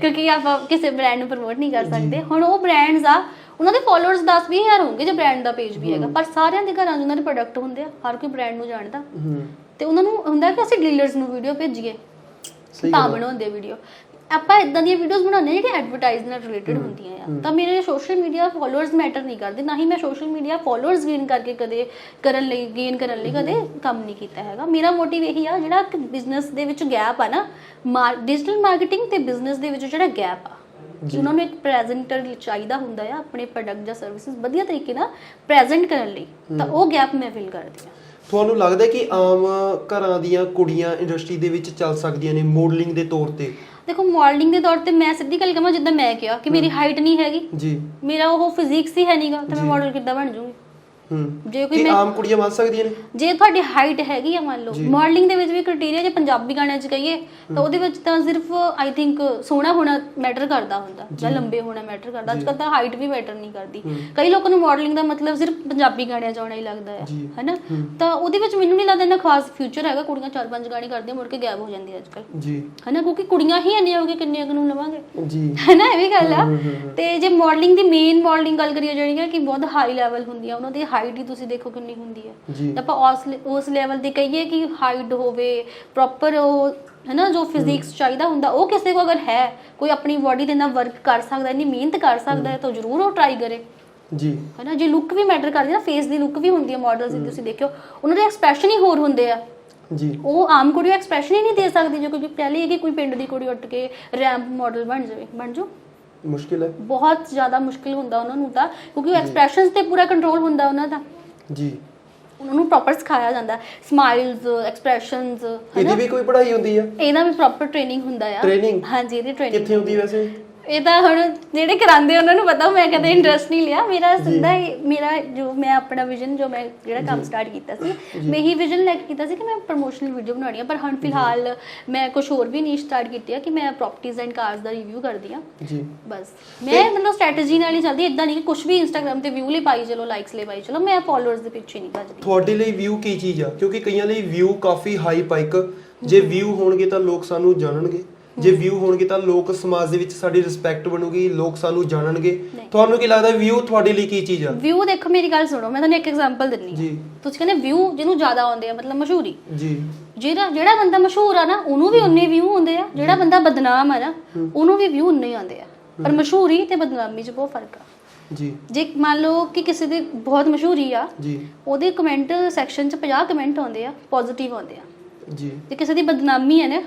ਕਿਉਂਕਿ ਆਪਾਂ ਕਿਸੇ ਬ੍ਰਾਂਡ ਨੂੰ ਪ੍ਰਮੋਟ ਨਹੀਂ ਕਰ ਸਕਦੇ। ਹੁਣ ਉਹ ਬ੍ਰਾਂਡਸ ਆ ਉਹਨਾਂ ਦੇ ਫਾਲੋਅਰਸ 10-20000 ਹੋਣਗੇ ਜੇ ਬ੍ਰਾਂਡ ਦਾ ਪੇਜ ਵੀ ਹੈਗਾ। ਪਰ ਸਾਰਿਆਂ ਦੇ ਘਰਾਂ 'ਚ ਉਹਨਾਂ ਦੇ ਪ੍ਰੋਡਕਟ ਹੁੰਦੇ ਆ ਹਰ ਕੋਈ ਬ੍ਰਾਂਡ ਨੂੰ ਜਾਣਦਾ। ਤੇ ਉਹਨਾਂ ਨੂੰ ਹੁੰਦਾ ਕਿ ਅਸੀਂ ਡੀਲਰਸ ਨੂੰ ਵੀਡੀਓ ਭੇਜੀਏ ਤਾਂ। ਬਣਾਉਂਦੇ ਵੀਡੀਓ ਆਪਾਂ ਇਦਾਂ ਦੀਆਂ ਵੀਡੀਓਜ਼ ਬਣਾਉਂਦੇ ਜਿਹੜੀਆਂ ਐਡਵਰਟਾਈਜ਼ ਨਾਲ ਰਿਲੇਟਡ ਹੁੰਦੀਆਂ ਆ। ਤਾਂ ਮੇਰੇ ਸੋਸ਼ਲ ਮੀਡੀਆ ਫਾਲੋਅਰਸ ਮੈਟਰ ਨਹੀਂ ਕਰਦੇ ਨਾ ਹੀ ਮੈਂ ਸੋਸ਼ਲ ਮੀਡੀਆ ਫਾਲੋਅਰਸ ਗੇਨ ਕਰਕੇ ਕਦੇ ਕਰਨ ਲਈ ਗੇਨ ਕਰਨ ਲਈ ਕਦੇ ਕੰਮ ਨਹੀਂ ਕੀਤਾ ਹੈਗਾ। ਮੇਰਾ ਮੋਟਿਵ ਇਹੀ ਆ ਜਿਹੜਾ ਬਿਜ਼ਨਸ ਦੇ ਵਿੱਚ ਗੈਪ ਆ ਨਾ ਡਿਜੀਟਲ ਮਾਰਕੀਟਿੰਗ ਤੇ ਬਿਜ਼ਨਸ ਦੇ ਵਿੱਚ ਜਿਹੜਾ ਗੈਪ ਆ। ਕਿ ਉਹਨਾਂ ਨੂੰ ਇੱਕ ਪ੍ਰੈਜ਼ੈਂਟਰ ਚਾਹੀਦਾ ਹੁੰਦਾ ਆ ਆਪਣੇ ਪ੍ਰੋਡਕਟ ਜਾਂ ਸਰਵਿਸਿਜ਼ ਵਧੀਆ ਤਰੀਕੇ ਨਾਲ ਪ੍ਰੈਜ਼ੈਂਟ ਕਰਨ ਲਈ ਤਾਂ ਉਹ ਗੈਪ ਮੈਂ ਫਿਲ ਕਰਦੀ ਆ ਤੁਹਾਨੂੰ ਲੱਗਦਾ ਕਿ ਆਮ ਘਰਾਂ ਦੀਆਂ ਕੁੜੀਆਂ ਇੰਡਸਟਰੀ ਦੇ ਵਿੱਚ ਚੱਲ ਸਕਦੀਆਂ ਨੇ ਮਾਡਲਿੰਗ ਦੇ ਤੌਰ ਤੇ? ਦੇਖੋ ਮਾਡਲਿੰਗ ਦੇ ਤੌਰ ਤੇ ਮੈਂ ਸਿੱਧੀ ਗੱਲ ਕਹਾਂ ਜਿੱਦਾਂ ਮੈਂ ਕਿਹਾ ਕਿ ਮੇਰੀ ਹਾਈਟ ਨਹੀਂ ਹੈਗੀ। ਜੀ। ਮੇਰਾ ਉਹ ਫਿਜ਼ਿਕਸ ਹੀ ਹੈ ਨਹੀਂਗਾ ਤਾਂ ਮੈਂ। ਮਾਡਲ ਕਿੱਦਾਂ ਬਣ ਜੂਗੀ? ਹੂੰ। ਜੇ ਕੋਈ ਕਿ ਮੈਂ ਆਮ ਕੁੜੀਆਂ ਮੰਨ ਸਕਦੀਆਂ ਨੇ? ਜੇ ਤੁਹਾਡੀ ਹਾਈਟ ਹੈਗੀ ਆ ਮੰਨ ਲਓ ਜੀ। ਮਾਡਲਿੰਗ ਦੇ ਵਿੱਚ ਵੀ ਕ੍ਰਾਈਟੇਰੀਆ ਜੇ ਪੰਜਾਬੀ ਗਾਣਿਆਂ 'ਚ ਕਹੀਏ ਤਾਂ ਉਹਦੇ ਵਿੱਚ ਤਾਂ ਸਿਰਫ ਆਈ ਥਿੰਕ ਸੋਹਣਾ ਹੋਣਾ ਮੈਟਰ ਕਰਦਾ ਹੁੰਦਾ ਜਾਂ ਲੰਬੇ ਹੋਣਾ ਮੈਟਰ ਕਰਦਾ। ਅੱਜ ਕੱਲ੍ਹ ਤਾਂ ਹਾਈਟ ਵੀ ਮੈਟਰ ਨਹੀਂ ਕਰਦੀ। ਹੂੰ। ਕਈ ਲੋਕਾਂ ਨੂੰ ਮਾਡਲਿੰਗ ਦਾ ਮਤਲਬ ਸਿਰਫ ਪੰਜਾਬੀ ਗਾਣਿਆਂ 'ਚ ਆਉਣਾ ਹੀ ਲੱਗਦਾ ਹੈ ਜੀ। ਹੈਨਾ? ਹੂੰ। ਤਾਂ ਉਹਦੇ ਵਿੱਚ ਮੈਨੂੰ ਨਹੀਂ ਲੱਗਦਾ ਇੰਨਾ ਖਾਸ ਫਿਊਚਰ ਹੈਗਾ ਕੁੜੀਆਂ ਚਾਰ ਪੰਜ ਗਾਣੇ ਕਰਦੀਆਂ ਮੁੜ ਕੇ ਗਾਇਬ ਹੋ ਜਾਂਦੀਆਂ ਅੱਜ ਕੱਲ੍ਹ ਜੀ। ਹੈਨਾ? ਕਿਉਂਕਿ ਕੁੜੀਆਂ ਹੀ ਇੰਨੀਆਂ ਹੋਗੇ ਕਿੰਨੀਆਂ ਕੁ ਨੂੰ ਲਵਾਂਗੇ? ਜੀ। ਹੈਨਾ? ਇਹ ਵੀ ਗੱਲ ਆ। ਹਮ, ਹਮ, ਹਮ। ਤੇ ਜੇ ਮਾਡਲਿੰਗ ਦੀ ਮੇਨ ਮਾਡਲਿੰਗ ਗੱਲ ਕਰੀਏ ਜਿਹੜੀਆਂ ਕਿ ਬਹੁਤ ਹਾਈ ਲੈਵਲ ਹੁੰਦੀ ਆ ਉਹਨਾਂ ਦੀ ਹਾਈਟ ਹੀ ਤੁਸੀਂ ਦੇਖੋ ਕਿੰਨੀ ਹੁੰਦੀ ਹੈ। ਤਾਂ ਆਪਾਂ ਉਸ ਲੈਵਲ ਤੇ ਕਹੀਏ ਕਿ ਹਾਈਟ ਹੋਵੇ ਪ੍ਰੋਪਰ ਉਹ ਹੈ ਨਾ ਜੋ ਫਿਜ਼ਿਕਸ ਚਾਹੀਦਾ ਹੁੰਦਾ ਉਹ ਕਿਸੇ ਕੋ ਅਗਰ ਹੈ ਕੋਈ ਆਪਣੀ ਬਾਡੀ ਦੇ ਨਾਲ ਵਰਕ ਕਰ ਸਕਦਾ ਇੰਨੀ ਮਿਹਨਤ ਕਰ ਸਕਦਾ ਹੈ ਤਾਂ ਜ਼ਰੂਰ ਉਹ ਟਰਾਈ ਕਰੇ। ਜੀ। ਹੈ ਨਾ ਜੇ ਲੁੱਕ ਵੀ ਮੈਟਰ ਕਰਦੀ ਨਾ ਫੇਸ ਦੀ ਲੁੱਕ ਵੀ ਹੁੰਦੀ ਹੈ ਮਾਡਲਸ ਦੀ ਤੁਸੀਂ ਦੇਖਿਓ ਉਹਨਾਂ ਦੇ ਐਕਸਪ੍ਰੈਸ਼ਨ ਹੀ ਹੋਰ ਹੁੰਦੇ ਆ। ਜੀ। ਉਹ ਆਮ ਕੁੜੀ ਐਕਸਪ੍ਰੈਸ਼ਨ ਹੀ ਨਹੀਂ ਦੇ ਸਕਦੀ ਜੋ ਕੋਈ ਪਹਿਲੇ ਹੈ ਕਿ ਕੋਈ ਪਿੰਡ ਦੀ ਕੁੜੀ ਉੱਠ ਕੇ ਰੈਂਪ ਮਾਡਲ ਬਣ ਜਾਵੇ। ਬਣ ਜਾਓ ਮੁਸ਼ਕਿਲ ਹੈ। ਬਹੁਤ ਜ਼ਿਆਦਾ ਮੁਸ਼ਕਿਲ ਹੁੰਦਾ ਉਹਨਾਂ ਨੂੰ ਤਾਂ ਕਿਉਂਕਿ ਐਕਸਪ੍ਰੈਸ਼ਨਸ ਤੇ ਪੂਰਾ ਕੰਟਰੋਲ ਹੁੰਦਾ ਉਹਨਾਂ ਦਾ। ਜੀ। ਉਹਨਾਂ ਨੂੰ ਪ੍ਰੋਪਰ ਸਿਖਾਇਆ ਜਾਂਦਾ ਸਮਾਈਲਸ ਐਕਸਪ੍ਰੈਸ਼ਨਸ ਇਹਦੀ ਵੀ ਕੋਈ ਪੜ੍ਹਾਈ ਹੁੰਦੀ ਆ? ਇਹਦਾ ਵੀ ਪ੍ਰੋਪਰ ਟ੍ਰੇਨਿੰਗ ਹੁੰਦਾ ਆ। Training? ਹਾਂਜੀ ਇਹਦੀ ਟ੍ਰੇਨਿੰਗ ਕਿੱਥੇ ਹੁੰਦੀ ਵੈਸੇ? ਇਹ ਤਾਂ ਹੁਣ ਜਿਹੜੇ ਕਰਾਉਂਦੇ ਉਹਨਾਂ ਨੂੰ ਪਤਾ ਮੈਂ ਕਦੇ ਇੰਟਰਸਟ ਨਹੀਂ ਲਿਆ। ਮੇਰਾ ਸਿੱਧਾ ਹੀ ਮੇਰਾ ਜੋ ਮੈਂ ਆਪਣਾ ਵਿਜ਼ਨ ਜੋ ਮੈਂ ਜਿਹੜਾ ਕੰਮ ਸਟਾਰਟ ਕੀਤਾ ਸੀ ਮੈਂ ਹੀ ਵਿਜ਼ਨ ਲੈ ਕੇ ਕੀਤਾ ਸੀ ਕਿ ਮੈਂ ਪ੍ਰੋਮੋਸ਼ਨਲ ਵੀਡੀਓ ਬਣਾਉਣੀ ਆ ਪਰ ਹੁਣ ਫਿਲਹਾਲ ਮੈਂ ਕੁਝ ਹੋਰ ਵੀ ਨਹੀਂ ਸਟਾਰਟ ਕੀਤੀ ਆ ਕਿ ਮੈਂ ਪ੍ਰਾਪਰਟੀਆਂ ਐਂਡ ਕਾਰਸ ਦਾ ਰਿਵਿਊ ਕਰਦੀ ਆ। ਜੀ। ਬਸ। ਮੈਂ ਮਤਲਬ ਸਟ੍ਰੈਟਜੀ ਨਾਲ ਹੀ ਚੱਲਦੀ ਇਦਾਂ ਨਹੀਂ ਕਿ ਕੁਝ ਵੀ ਇੰਸਟਾਗ੍ਰam ਤੇ ਵਿਊ ਲਈ ਪਾਈ ਚਲੋ ਲਾਈਕਸ ਲਈ ਪਾਈ ਚਲੋ ਮੈਂ ਫਾਲੋਅਰਸ ਦੇ ਪਿੱਛੇ ਨਹੀਂ ਭੱਜਦੀ। ਤੁਹਾਡੇ ਲਈ ਵਿਊ ਕੀ ਚੀਜ਼ ਆ? ਕਿਉਂਕਿ ਕਈਆਂ ਲਈ ਵਿਊ ਕਾਫੀ ਹਾਈ ਪਾਈਕ ਜੇ ਵਿਊ ਹੋਣਗੇ ਤਾਂ ਲੋਕ ਸਾਨੂੰ ਜਾਣਨਗੇ। ਜੇ ਵਿਊ ਹੋਣਗੇ ਤਾਂ ਲੋਕ ਸਮਾਜ ਦੇ ਵਿੱਚ ਸਾਡੀ ਰਿਸਪੈਕਟ ਬਣੂਗੀ ਲੋਕ ਸਾਨੂੰ ਜਾਣਨਗੇ। ਤੁਹਾਨੂੰ ਕੀ ਲੱਗਦਾ ਵਿਊ ਤੁਹਾਡੇ ਲਈ ਕੀ ਚੀਜ਼ ਆ? ਵਿਊ ਦੇਖੋ ਮੇਰੀ ਗੱਲ ਸੁਣੋ ਮੈਂ ਤੁਹਾਨੂੰ ਇੱਕ ਐਗਜ਼ਾਮਪਲ ਦਿੰਨੀ ਜੀ। ਤੁਸੀਂ ਕਹਿੰਦੇ ਵਿਊ ਜਿਹਨੂੰ ਜ਼ਿਆਦਾ ਆਉਂਦੇ ਆ ਮਤਲਬ ਮਸ਼ਹੂਰੀ। ਜੀ। ਜਿਹੜਾ ਜਿਹੜਾ ਬੰਦਾ ਮਸ਼ਹੂਰ ਆ ਨਾ ਉਹਨੂੰ ਵੀ ਉਨੇ ਵਿਊ ਹੁੰਦੇ ਆ। ਜਿਹੜਾ ਬੰਦਾ ਬਦਨਾਮ ਆ ਨਾ ਉਹਨੂੰ ਵੀ ਵਿਊ ਉਨੇ ਆਉਂਦੇ ਆ। ਪਰ ਮਸ਼ਹੂਰੀ ਤੇ ਬਦਨਾਮੀ 'ਚ ਬਹੁਤ ਫ਼ਰਕ ਆ। ਜੀ। ਜੇ ਮੰਨ ਲਓ ਕਿ ਕਿਸੇ ਦੀ ਬਹੁਤ ਮਸ਼ਹੂਰੀ ਆ ਜੀ। ਉਹਦੇ ਕਮੈਂਟ ਸੈਕਸ਼ਨ 'ਚ 50 ਕਮੈਂਟ ਆਉਂਦੇ ਆ ਪੋਜ਼ਿਟਿਵ ਆਉਂਦੇ ਆ। ਜੀ। ਜੇ ਕਿਸੇ ਦੀ ਬਦਨਾਮੀ ਹੈ ਨਾ